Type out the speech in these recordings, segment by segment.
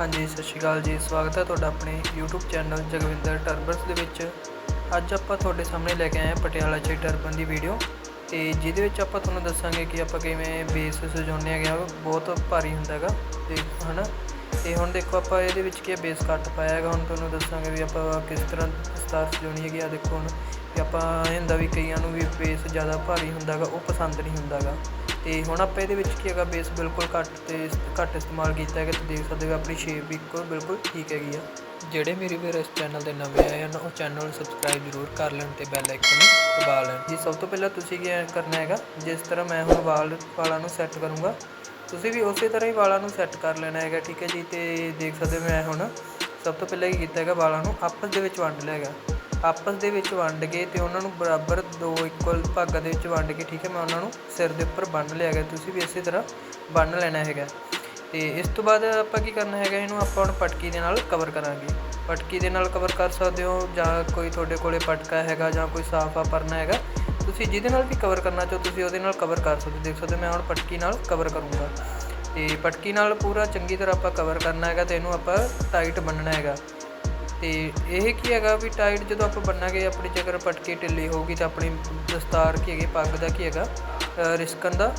ਹਾਂਜੀ, ਸਤਿ ਸ਼੍ਰੀ ਅਕਾਲ ਜੀ। ਸਵਾਗਤ ਹੈ ਤੁਹਾਡਾ ਆਪਣੇ YouTube ਚੈਨਲ ਜਗਵਿੰਦਰ ਟਰਬਨਸ ਦੇ ਵਿੱਚ। ਅੱਜ ਆਪਾਂ ਤੁਹਾਡੇ ਸਾਹਮਣੇ ਲੈ ਕੇ ਆਏ ਹਾਂ ਪਟਿਆਲਾ 'ਚ ਟਰਬਨ ਦੀ ਵੀਡੀਓ। ਤੇ ਜਿਹਦੇ ਵਿੱਚ ਆਪਾਂ ਤੁਹਾਨੂੰ ਦੱਸਾਂਗੇ ਕਿ ਆਪਾਂ ਕਿਵੇਂ ਬੇਸ ਸਜਾਉਂਦੇ ਹੈਗੇ ਆ ਬਹੁਤ ਭਾਰੀ ਹੁੰਦਾ ਹੈਗਾ। ਤੇ ਹਨਾ, ਤੇ ਹੁਣ ਦੇਖੋ ਆਪਾਂ ਇਹਦੇ ਵਿੱਚ ਕੀ ਬੇਸ ਕੱਟ ਪਾਇਆ ਹੈਗਾ। ਹੁਣ ਤੁਹਾਨੂੰ ਦੱਸਾਂਗੇ ਵੀ ਆਪਾਂ ਕਿਸ ਤਰ੍ਹਾਂ ਦਸਤਾਰ ਸਜਾਉਣੀ ਹੈਗੀ। ਆ ਦੇਖੋ ਹੁਣ ਵੀ ਆਪਾਂ, ਇਹ ਹੁੰਦਾ ਵੀ ਕਈਆਂ ਨੂੰ ਵੀ ਬੇਸ ਜ਼ਿਆਦਾ ਭਾਰੀ ਹੁੰਦਾ ਹੈਗਾ, ਉਹ ਪਸੰਦ ਨਹੀਂ ਹੁੰਦਾ ਹੈਗਾ। ਤੇ ਹੁਣ ਆਪਾਂ ਇਹਦੇ ਵਿੱਚ ਕੀ ਹੈਗਾ ਬੇਸ ਬਿਲਕੁਲ ਘੱਟ ਤੇ ਘੱਟ ਇਸਤੇਮਾਲ ਕੀਤਾ ਹੈਗਾ ਤੇ ਦੇਖ ਸਕਦੇ ਹੋ ਆਪਣੀ ਸ਼ੇਪ ਵੀ ਇੱਕੋ ਬਿਲਕੁਲ ਠੀਕ ਹੈਗੀ ਆ। ਜਿਹੜੇ ਮੇਰੇ ਵੀਰ ਇਸ ਚੈਨਲ ਦੇ ਨਵੇਂ ਆਏ ਹਨ, ਉਹ ਚੈਨਲ ਨੂੰ ਸਬਸਕ੍ਰਾਈਬ ਜ਼ਰੂਰ ਕਰ ਲੈਣ ਤੇ ਬੈਲ ਆਈਕਨ ਨੂੰ ਦਬਾ ਲੈਣ। ਜੀ, ਸਭ ਤੋਂ ਪਹਿਲਾਂ ਤੁਸੀਂ ਕੀ ਕਰਨਾ ਹੈਗਾ, ਜਿਸ ਤਰ੍ਹਾਂ ਮੈਂ ਹੁਣ ਵਾਲ ਵਾਲਾਂ ਨੂੰ ਸੈੱਟ ਕਰੂੰਗਾ, ਤੁਸੀਂ ਵੀ ਉਸੇ ਤਰ੍ਹਾਂ ਹੀ ਵਾਲਾਂ ਨੂੰ ਸੈੱਟ ਕਰ ਲੈਣਾ ਹੈਗਾ, ਠੀਕ ਹੈ ਜੀ? ਤੇ ਦੇਖ ਸਕਦੇ ਹੋ ਮੈਂ ਹੁਣ ਸਭ ਤੋਂ ਪਹਿਲਾਂ ਕੀ ਕੀਤਾ ਹੈਗਾ, ਵਾਲਾਂ ਨੂੰ ਆਪਸ ਦੇ ਵਿੱਚ ਵੰਡ ਲਿਆ ਹੈਗਾ। ਆਪਸ ਦੇ ਵਿੱਚ ਵੰਡ ਕੇ ਤੇ ਉਹਨਾਂ ਨੂੰ ਬਰਾਬਰ ਦੋ ਇਕੁਅਲ ਭਾਗਾਂ ਦੇ ਵਿੱਚ ਵੰਡ ਕੇ ਠੀਕ ਹੈ, ਮੈਂ ਉਹਨਾਂ ਨੂੰ ਸਿਰ ਦੇ ਉੱਪਰ ਬੰਨ ਲਿਆ ਹੈਗਾ, ਤੁਸੀਂ ਵੀ ਇਸੇ ਤਰ੍ਹਾਂ ਬੰਨ ਲੈਣਾ ਹੈਗਾ। ਤੇ ਇਸ ਤੋਂ ਬਾਅਦ ਆਪਾਂ ਕੀ ਕਰਨਾ ਹੈਗਾ, ਇਹਨੂੰ ਆਪਾਂ ਹੁਣ ਪਟਕੀ ਦੇ ਨਾਲ ਕਵਰ ਕਰਾਂਗੇ। ਪਟਕੀ ਦੇ ਨਾਲ ਕਵਰ ਕਰ ਸਕਦੇ ਹੋ ਜਾਂ ਕੋਈ ਤੁਹਾਡੇ ਕੋਲੇ ਪਟਕਾ ਹੈਗਾ ਜਾਂ ਕੋਈ ਸਾਫਾ ਪਰਨਾ ਹੈਗਾ। ਤੁਸੀਂ ਜਿਹਦੇ ਨਾਲ ਵੀ ਕਵਰ ਕਰਨਾ ਚਾਹੋ, ਤੁਸੀਂ ਉਹਦੇ ਨਾਲ ਕਵਰ ਕਰ ਸਕਦੇ ਹੋ। ਦੇਖ ਸਕਦੇ ਹੋ, ਮੈਂ ਹੁਣ ਪਟਕੀ ਨਾਲ ਕਵਰ ਕਰੂੰਗਾ। ਤੇ ਪਟਕੀ ਨਾਲ ਪੂਰਾ ਚੰਗੀ ਤਰ੍ਹਾਂ ਆਪਾਂ ਕਵਰ ਕਰਨਾ ਹੈਗਾ ਤੇ ਇਹਨੂੰ ਆਪਾਂ ਟਾਈਟ ਬੰਨਣਾ ਹੈਗਾ। ਤੇ ਇਹ ਕੀ ਹੈਗਾ ਵੀ ਟਾਈਟ ਜਦੋਂ ਆਪਾਂ ਬੰਨਾਂਗੇ ਆਪਣੀ ਜੇਕਰ ਪਟਕੀ ਢਿੱਲੀ ਹੋਊਗੀ ਤਾਂ ਆਪਣੀ ਦਸਤਾਰ ਕੀ ਹੈਗੀ ਪੱਗ ਦਾ ਕੀ ਹੈਗਾ ਅ, ਰਿਸਕਣ ਦਾ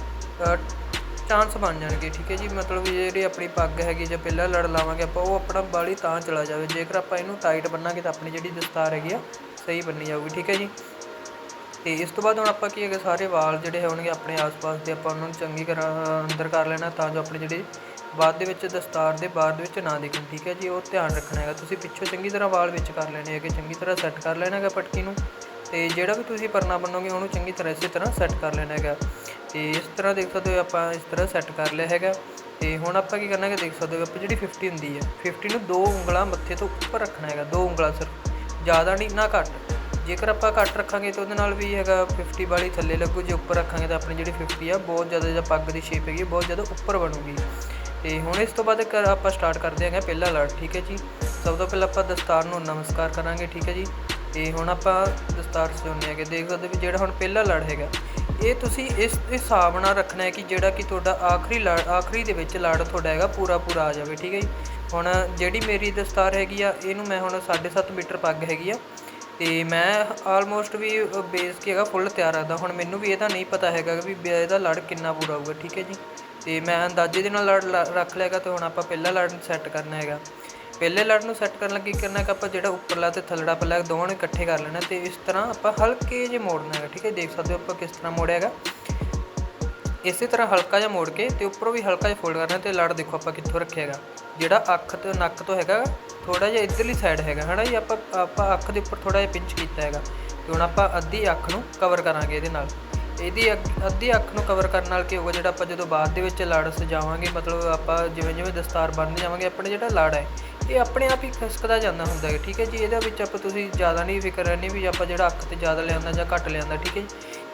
ਚਾਂਸ ਬਣ ਜਾਣਗੇ ਠੀਕ ਹੈ ਜੀ? ਮਤਲਬ ਵੀ ਜਿਹੜੀ ਆਪਣੀ ਪੱਗ ਹੈਗੀ ਜੇ ਪਹਿਲਾਂ ਲੜ ਲਾਵਾਂਗੇ ਆਪਾਂ ਉਹ ਆਪਣਾ ਬਾਲੀ ਤਾਂ ਚਲਾ ਜਾਵੇ। ਜੇਕਰ ਆਪਾਂ ਇਹਨੂੰ ਟਾਈਟ ਬੰਨਾਂਗੇ ਤਾਂ ਆਪਣੀ ਜਿਹੜੀ ਦਸਤਾਰ ਹੈਗੀ ਆ ਸਹੀ ਬੰਨੀ ਜਾਊਗੀ ਠੀਕ ਹੈ ਜੀ? ਤੇ ਇਸ ਤੋਂ ਬਾਅਦ ਹੁਣ ਆਪਾਂ ਕੀ ਹੈਗਾ ਸਾਰੇ ਵਾਲ ਜਿਹੜੇ ਹੋਣਗੇ ਆਪਣੇ ਆਸ-ਪਾਸ ਦੇ ਆਪਾਂ ਉਹਨਾਂ ਨੂੰ ਚੰਗੀ ਤਰ੍ਹਾਂ ਅੰਦਰ ਕਰ ਲੈਣਾ ਤਾਂ ਜੋ ਆਪਣੇ ਜਿਹੜੇ ਬਾਅਦ ਦੇ ਵਿੱਚ, ਦਸਤਾਰ ਦੇ ਬਾਅਦ ਵਿੱਚ ਨਾ ਦਿਖਣ, ਠੀਕ ਹੈ ਜੀ? ਉਹ ਧਿਆਨ ਰੱਖਣਾ ਹੈਗਾ। ਤੁਸੀਂ ਪਿੱਛੋਂ ਚੰਗੀ ਤਰ੍ਹਾਂ ਵਾਲ ਵਿੱਚ ਕਰ ਲੈਣੇ ਹੈਗੇ, ਚੰਗੀ ਤਰ੍ਹਾਂ ਸੈੱਟ ਕਰ ਲੈਣਾ ਹੈਗਾ ਪਟਕੀ ਨੂੰ। ਤੇ ਜਿਹੜਾ ਵੀ ਤੁਸੀਂ ਪਰਨਾ ਬੰਨੋਗੇ, ਉਹਨੂੰ ਚੰਗੀ ਤਰ੍ਹਾਂ ਇਸੇ ਤਰ੍ਹਾਂ ਸੈੱਟ ਕਰ ਲੈਣਾ ਹੈਗਾ। ਤੇ ਇਸ ਤਰ੍ਹਾਂ ਦੇਖ ਸਕਦੇ ਹੋ ਆਪਾਂ ਇਸ ਤਰ੍ਹਾਂ ਸੈੱਟ ਕਰ ਲਿਆ ਹੈਗਾ। ਤੇ ਹੁਣ ਆਪਾਂ ਕੀ ਕਰਨਾ ਹੈਗਾ, ਦੇਖ ਸਕਦੇ ਹੋ ਆਪਾਂ ਜਿਹੜੀ 50 ਹੁੰਦੀ ਹੈ 50 ਨੂੰ ਦੋ ਉਂਗਲਾਂ ਮੱਥੇ ਤੋਂ ਉੱਪਰ ਰੱਖਣਾ ਹੈਗਾ, ਦੋ ਉਂਗਲਾਂ ਸਿਰਫ। ਜ਼ਿਆਦਾ ਨਹੀਂ, ਨਾ ਘੱਟ। ਜੇਕਰ ਆਪਾਂ ਘੱਟ ਰੱਖਾਂਗੇ ਤਾਂ ਉਹਦੇ ਨਾਲ ਵੀ ਹੈਗਾ 50 ਵਾਲੀ ਥੱਲੇ ਲੱਗੂ, ਜੇ ਉੱਪਰ ਰੱਖਾਂਗੇ ਤਾਂ ਆਪਣੀ ਜਿਹੜੀ 50 ਆ, ਬਹੁਤ ਜ਼ਿਆਦਾ ਜਿਹੜਾ ਪੱਗ ਦੀ ਸ਼ੇਪ ਹੈਗੀ, ਬਹੁਤ ਜ਼ਿਆਦਾ ਉੱਪਰ ਬਣੂਗੀ। ਤੇ ਹੁਣ ਇਸ ਤੋਂ ਬਾਅਦ ਕਰ- ਆਪਾਂ ਸਟਾਰਟ ਕਰਦੇ ਹਾਂਗੇ ਪਹਿਲਾ ਲੜ ਠੀਕ ਹੈ ਜੀ? ਸਭ ਤੋਂ ਪਹਿਲਾਂ ਆਪਾਂ ਦਸਤਾਰ ਨੂੰ ਨਮਸਕਾਰ ਕਰਾਂਗੇ, ਠੀਕ ਹੈ ਜੀ? ਤੇ ਹੁਣ ਆਪਾਂ ਦਸਤਾਰ ਸਜਾਉਂਦੇ ਹੈਗੇ। ਦੇਖ ਸਕਦੇ ਵੀ ਜਿਹੜਾ ਹੁਣ ਪਹਿਲਾ ਲੜ ਹੈਗਾ, ਇਹ ਤੁਸੀਂ ਇਸ ਹਿਸਾਬ ਨਾਲ ਰੱਖਣਾ ਹੈ ਕਿ ਜਿਹੜਾ ਕਿ ਤੁਹਾਡਾ ਆਖਰੀ ਲੜ ਆਖਰੀ ਦੇ ਵਿੱਚ ਲੜ ਤੁਹਾਡਾ ਹੈਗਾ ਪੂਰਾ ਪੂਰਾ ਆ ਜਾਵੇ, ਠੀਕ ਹੈ ਜੀ? ਹੁਣ ਜਿਹੜੀ ਮੇਰੀ ਦਸਤਾਰ ਹੈਗੀ ਆ, ਇਹਨੂੰ ਮੈਂ ਹੁਣ 7.5 ਮੀਟਰ ਪੱਗ ਹੈਗੀ ਆ। ਤੇ ਮੈਂ ਆਲਮੋਸਟ ਵੀ ਬੇਸ ਕੀ ਹੈਗਾ ਫੁੱਲ ਤਿਆਰ ਰੱਖਦਾ ਹੁਣ ਮੈਨੂੰ ਵੀ ਇਹਦਾ ਨਹੀਂ ਪਤਾ ਹੈਗਾ ਵੀ ਵੀ ਇਹਦਾ ਲੜ ਕਿੰਨਾ ਪੂਰਾ ਹੋਊਗਾ, ਠੀਕ ਹੈ ਜੀ? ਤੇ ਮੈਂ ਅੰਦਾਜ਼ੇ ਦੇ ਨਾਲ ਲੜ ਲ- ਰੱਖ ਲਿਆਗਾ ਤੇ ਹੁਣ ਆਪਾਂ ਪਹਿਲਾ ਲੜ ਸੈੱਟ ਕਰਨਾ ਹੈਗਾ। ਪਹਿਲੇ ਲੜ ਨੂੰ ਸੈੱਟ ਕਰਨ ਲੱਗੀ ਕਰਨਾ ਕਿ ਆਪਾਂ ਜਿਹੜਾ ਉੱਪਰਲਾ ਤੇ ਥੱਲੜਾ ਪੱਲਾ ਦੋਵਾਂ ਨੂੰ ਇਕੱਠੇ ਕਰ ਲੈਣਾ ਤੇ ਇਸ ਤਰ੍ਹਾਂ ਆਪਾਂ ਹਲਕੇ ਜਿਹੇ ਮੋੜਨਾ ਹੈਗਾ, ਠੀਕ ਹੈ ਦੇਖ ਸਕਦੇ ਹੋ ਆਪਾਂ ਕਿਸ ਤਰ੍ਹਾਂ ਮੋੜਿਆ ਹੈਗਾ। ਇਸੇ ਤਰ੍ਹਾਂ ਹਲਕਾ ਜਿਹਾ ਮੋੜ ਕੇ ਤੇ ਉੱਪਰੋਂ ਵੀ ਹਲਕਾ ਜਿਹਾ ਫੋਲਡ ਕਰਨਾ ਤੇ ਲੜ ਦੇਖੋ ਆਪਾਂ ਕਿੱਥੋਂ ਰੱਖਿਆ ਹੈਗਾ। ਜਿਹੜਾ ਅੱਖ ਤੇ ਨੱਕ ਤੋਂ ਹੈਗਾ ਥੋੜਾ ਜਿਹਾ ਇਧਰਲੀ ਸਾਈਡ ਹੈਗਾ, ਹਨਾ ਜੀ? ਆਪਾਂ ਆਪਾਂ ਅੱਖ ਦੇ ਉੱਪਰ ਥੋੜਾ ਜਿਹਾ ਪਿੰਚ ਕੀਤਾ ਹੈਗਾ। ਤੇ ਹੁਣ ਆਪਾਂ ਅੱਧੀ ਅੱਖ ਨੂੰ ਕਵਰ ਕਰਾਂਗੇ ਇਹਦੇ ਨਾਲ। ਇਹਦੀ ਅੱਖ- ਅੱਧੀ ਅੱਖ ਨੂੰ ਕਵਰ ਕਰਨ ਨਾਲ ਕੀ ਹੋਊਗਾ? ਜਿਹੜਾ ਆਪਾਂ ਜਦੋਂ ਬਾਅਦ ਦੇ ਵਿੱਚ ਲੜ ਸਜਾਵਾਂਗੇ, ਮਤਲਬ ਆਪਾਂ ਜਿਵੇਂ ਜਿਵੇਂ ਦਸਤਾਰ ਬੰਨ੍ਹਦੇ ਜਾਵਾਂਗੇ, ਆਪਣੇ ਜਿਹੜਾ ਲੜ ਹੈ, ਇਹ ਆਪਣੇ ਆਪ ਹੀ ਖਿਸਕਦਾ ਜਾਂਦਾ ਹੁੰਦਾ ਹੈ, ਠੀਕ ਹੈ ਜੀ? ਇਹਦੇ ਵਿੱਚ ਆਪਾਂ ਤੁਸੀਂ ਜ਼ਿਆਦਾ ਨਹੀਂ ਫਿਕਰ ਕਰਨੀ ਵੀ ਆਪਾਂ ਜਿਹੜਾ ਅੱਖ ਤੇ ਜ਼ਿਆਦਾ ਲਿਆਂਦਾ ਜਾਂ ਘੱਟ ਲਿਆਂਦਾ, ਠੀਕ ਹੈ ਜੀ?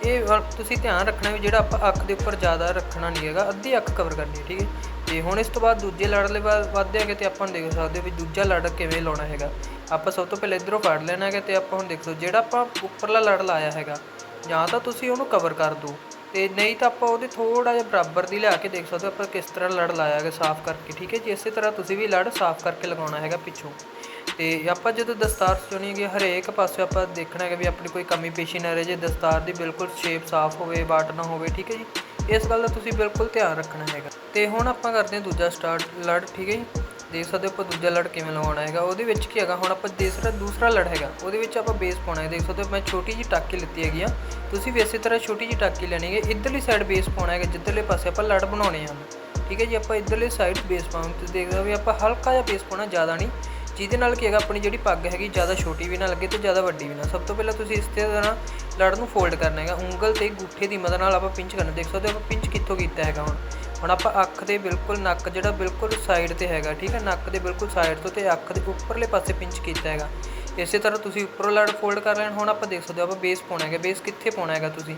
ਇਹ ਤੁਸੀਂ ਧਿਆਨ ਰੱਖਣਾ ਵੀ ਜਿਹੜਾ ਆਪਾਂ ਅੱਖ ਦੇ ਉੱਪਰ ਜ਼ਿਆਦਾ ਰੱਖਣਾ ਨਹੀਂ ਹੈਗਾ, ਅੱਧੀ ਅੱਖ ਕਵਰ ਕਰਨੀ ਹੈ, ਠੀਕ ਹੈ? ਤੇ ਹੁਣ ਇਸ ਤੋਂ ਬਾਅਦ ਦੂਜੇ ਲੜ ਲਈ ਵੱਧਦੇ ਹੈਗੇ ਤੇ ਆਪਾਂ ਦੇਖ ਸਕਦੇ ਹੋ ਵੀ ਦੂਜਾ ਲੜ ਕਿਵੇਂ ਲਾਉਣਾ ਹੈਗਾ। ਆਪਾਂ ਸਭ ਤੋਂ ਪਹਿਲਾਂ ਇਧਰੋਂ ਫੜ ਲੈਣਾ ਹੈਗਾ ਤੇ ਆਪਾਂ ਹੁਣ ਦੇਖੋ ਜਿਹੜਾ ਆਪਾਂ ਉੱਪਰਲਾ ਲੜ ਲਾਇਆ ਹੈਗਾ ਜਾਂ ਤਾਂ ਤੁਸੀਂ ਉਹਨੂੰ ਕਵਰ ਕਰ ਦਿਓ। ਅਤੇ ਨਹੀਂ ਤਾਂ ਆਪਾਂ ਉਹਦੇ ਥੋੜ੍ਹਾ ਜਿਹਾ ਬਰਾਬਰ ਦੀ ਲਿਆ ਕੇ ਦੇਖ ਸਕਦੇ ਹੋ ਆਪਾਂ ਕਿਸ ਤਰ੍ਹਾਂ ਲੜ ਲਾਇਆ ਹੈਗਾ ਸਾਫ਼ ਕਰਕੇ, ਠੀਕ ਹੈ ਜੀ? ਇਸੇ ਤਰ੍ਹਾਂ ਤੁਸੀਂ ਵੀ ਲੜ ਸਾਫ਼ ਕਰਕੇ ਲਗਾਉਣਾ ਹੈਗਾ ਪਿੱਛੋਂ। ਤੇ ਆਪਾਂ ਜਦੋਂ ਦਸਤਾਰ ਸਜਾਉਣੀ ਹੈਗੀ ਹਰੇਕ ਪਾਸੇ ਆਪਾਂ ਦੇਖਣਾ ਹੈਗਾ ਵੀ ਆਪਣੀ ਕੋਈ ਕਮੀ ਪੇਸ਼ੀ ਨਾ ਰਹੇ, ਜੇ ਦਸਤਾਰ ਦੀ ਬਿਲਕੁਲ ਸ਼ੇਪ ਸਾਫ਼ ਹੋਵੇ ਵਾਟ ਨਾ ਹੋਵੇ, ਠੀਕ ਹੈ ਜੀ? ਇਸ ਗੱਲ ਦਾ ਤੁਸੀਂ ਬਿਲਕੁਲ ਧਿਆਨ ਰੱਖਣਾ ਹੈਗਾ। ਤੇ ਹੁਣ ਆਪਾਂ ਕਰਦੇ ਹਾਂ ਦੂਜਾ ਸਟਾਰਟ ਲੜ, ਠੀਕ ਹੈ ਜੀ? ਦੇਖ ਸਕਦੇ ਹੋ ਆਪਾਂ ਦੂਜਾ ਲੜ ਕਿਵੇਂ ਲਗਾਉਣਾ ਹੈਗਾ। ਉਹਦੇ ਵਿੱਚ ਕੀ ਹੈਗਾ, ਹੁਣ ਆਪਾਂ ਦੂਸਰਾ ਦੂਸਰਾ ਲੜ ਹੈਗਾ, ਉਹਦੇ ਵਿੱਚ ਆਪਾਂ ਬੇਸ ਪਾਉਣਾ ਹੈ। ਦੇਖ ਸਕਦੇ ਹੋ ਮੈਂ ਛੋਟੀ ਜਿਹੀ ਟਾਕੀ ਲਿੱਤੀ ਹੈਗੀ ਆ। ਤੁਸੀਂ ਵੀ ਇਸੇ ਤਰ੍ਹਾਂ ਛੋਟੀ ਜਿਹੀ ਟਾਕੀ ਲੈਣੀ ਹੈ ਇੱਧਰਲੀ ਸਾਈਡ ਬੇਸ ਪਾਉਣਾ ਹੈਗਾ, ਜਿੱਧਰਲੇ ਪਾਸੇ ਆਪਾਂ ਲੜ ਬਣਾਉਣੇ ਹਨ ਠੀਕ ਹੈ ਜੀ, ਆਪਾਂ ਇੱਧਰਲੇ ਸਾਈਡ ਬੇਸ ਪਾਉਂ ਤੇ ਦੇਖਦੇ ਹੋ ਵੀ ਆਪਾਂ ਹਲਕਾ ਜਿਹਾ ਬੇਸ ਪਾਉਣਾ, ਜ਼ਿਆਦਾ ਨਹੀਂ। ਜਿਹਦੇ ਨਾਲ ਕੀ ਹੈਗਾ, ਆਪਣੀ ਜਿਹੜੀ ਪੱਗ ਹੈਗੀ, ਜ਼ਿਆਦਾ ਛੋਟੀ ਵੀ ਨਾ ਲੱਗੇ ਤੇ ਜ਼ਿਆਦਾ ਵੱਡੀ ਵੀ ਨਾ। ਸਭ ਤੋਂ ਪਹਿਲਾਂ ਤੁਸੀਂ ਇਸ ਤਰ੍ਹਾਂ ਲੜ ਨੂੰ ਫੋਲਡ ਕਰਨਾ ਹੈਗਾ। ਉਂਗਲ ਤੇ ਗੁੱਠੇ ਦੀ ਮਦਦ ਨਾਲ ਆਪਾਂ ਪਿੰਚ ਕਰਨਾ। ਦੇਖ ਸਕਦੇ ਹੋ ਆਪਾਂ ਪਿੰਚ ਕਿੱਥੋਂ ਕੀਤਾ ਹੈਗਾ ਹੁਣ। ਹੁਣ ਆਪਾਂ ਅੱਖ ਦੇ ਬਿਲਕੁਲ ਨੱਕ ਜਿਹੜਾ ਬਿਲਕੁਲ ਸਾਈਡ ਤੇ ਹੈਗਾ, ਠੀਕ ਹੈ, ਨੱਕ ਦੇ ਬਿਲਕੁਲ ਸਾਈਡ ਤੋਂ ਤੇ ਅੱਖ ਦੇ ਉੱਪਰਲੇ ਪਾਸੇ ਪਿੰਚ ਕੀਤਾ ਹੈਗਾ। ਇਸੇ ਤਰ੍ਹਾਂ ਤੁਸੀਂ ਉੱਪਰੋਂ ਲੜ ਫੋਲਡ ਕਰ ਲੈਣ, ਹੁਣ ਆਪਾਂ ਦੇਖ ਸਕਦੇ ਹੋ ਆਪਾਂ ਬੇਸ ਪਾਉਣਾ ਹੈਗਾ ਬੇਸ ਕਿੱਥੇ ਪਾਉਣਾ ਹੈਗਾ ਤੁਸੀਂ।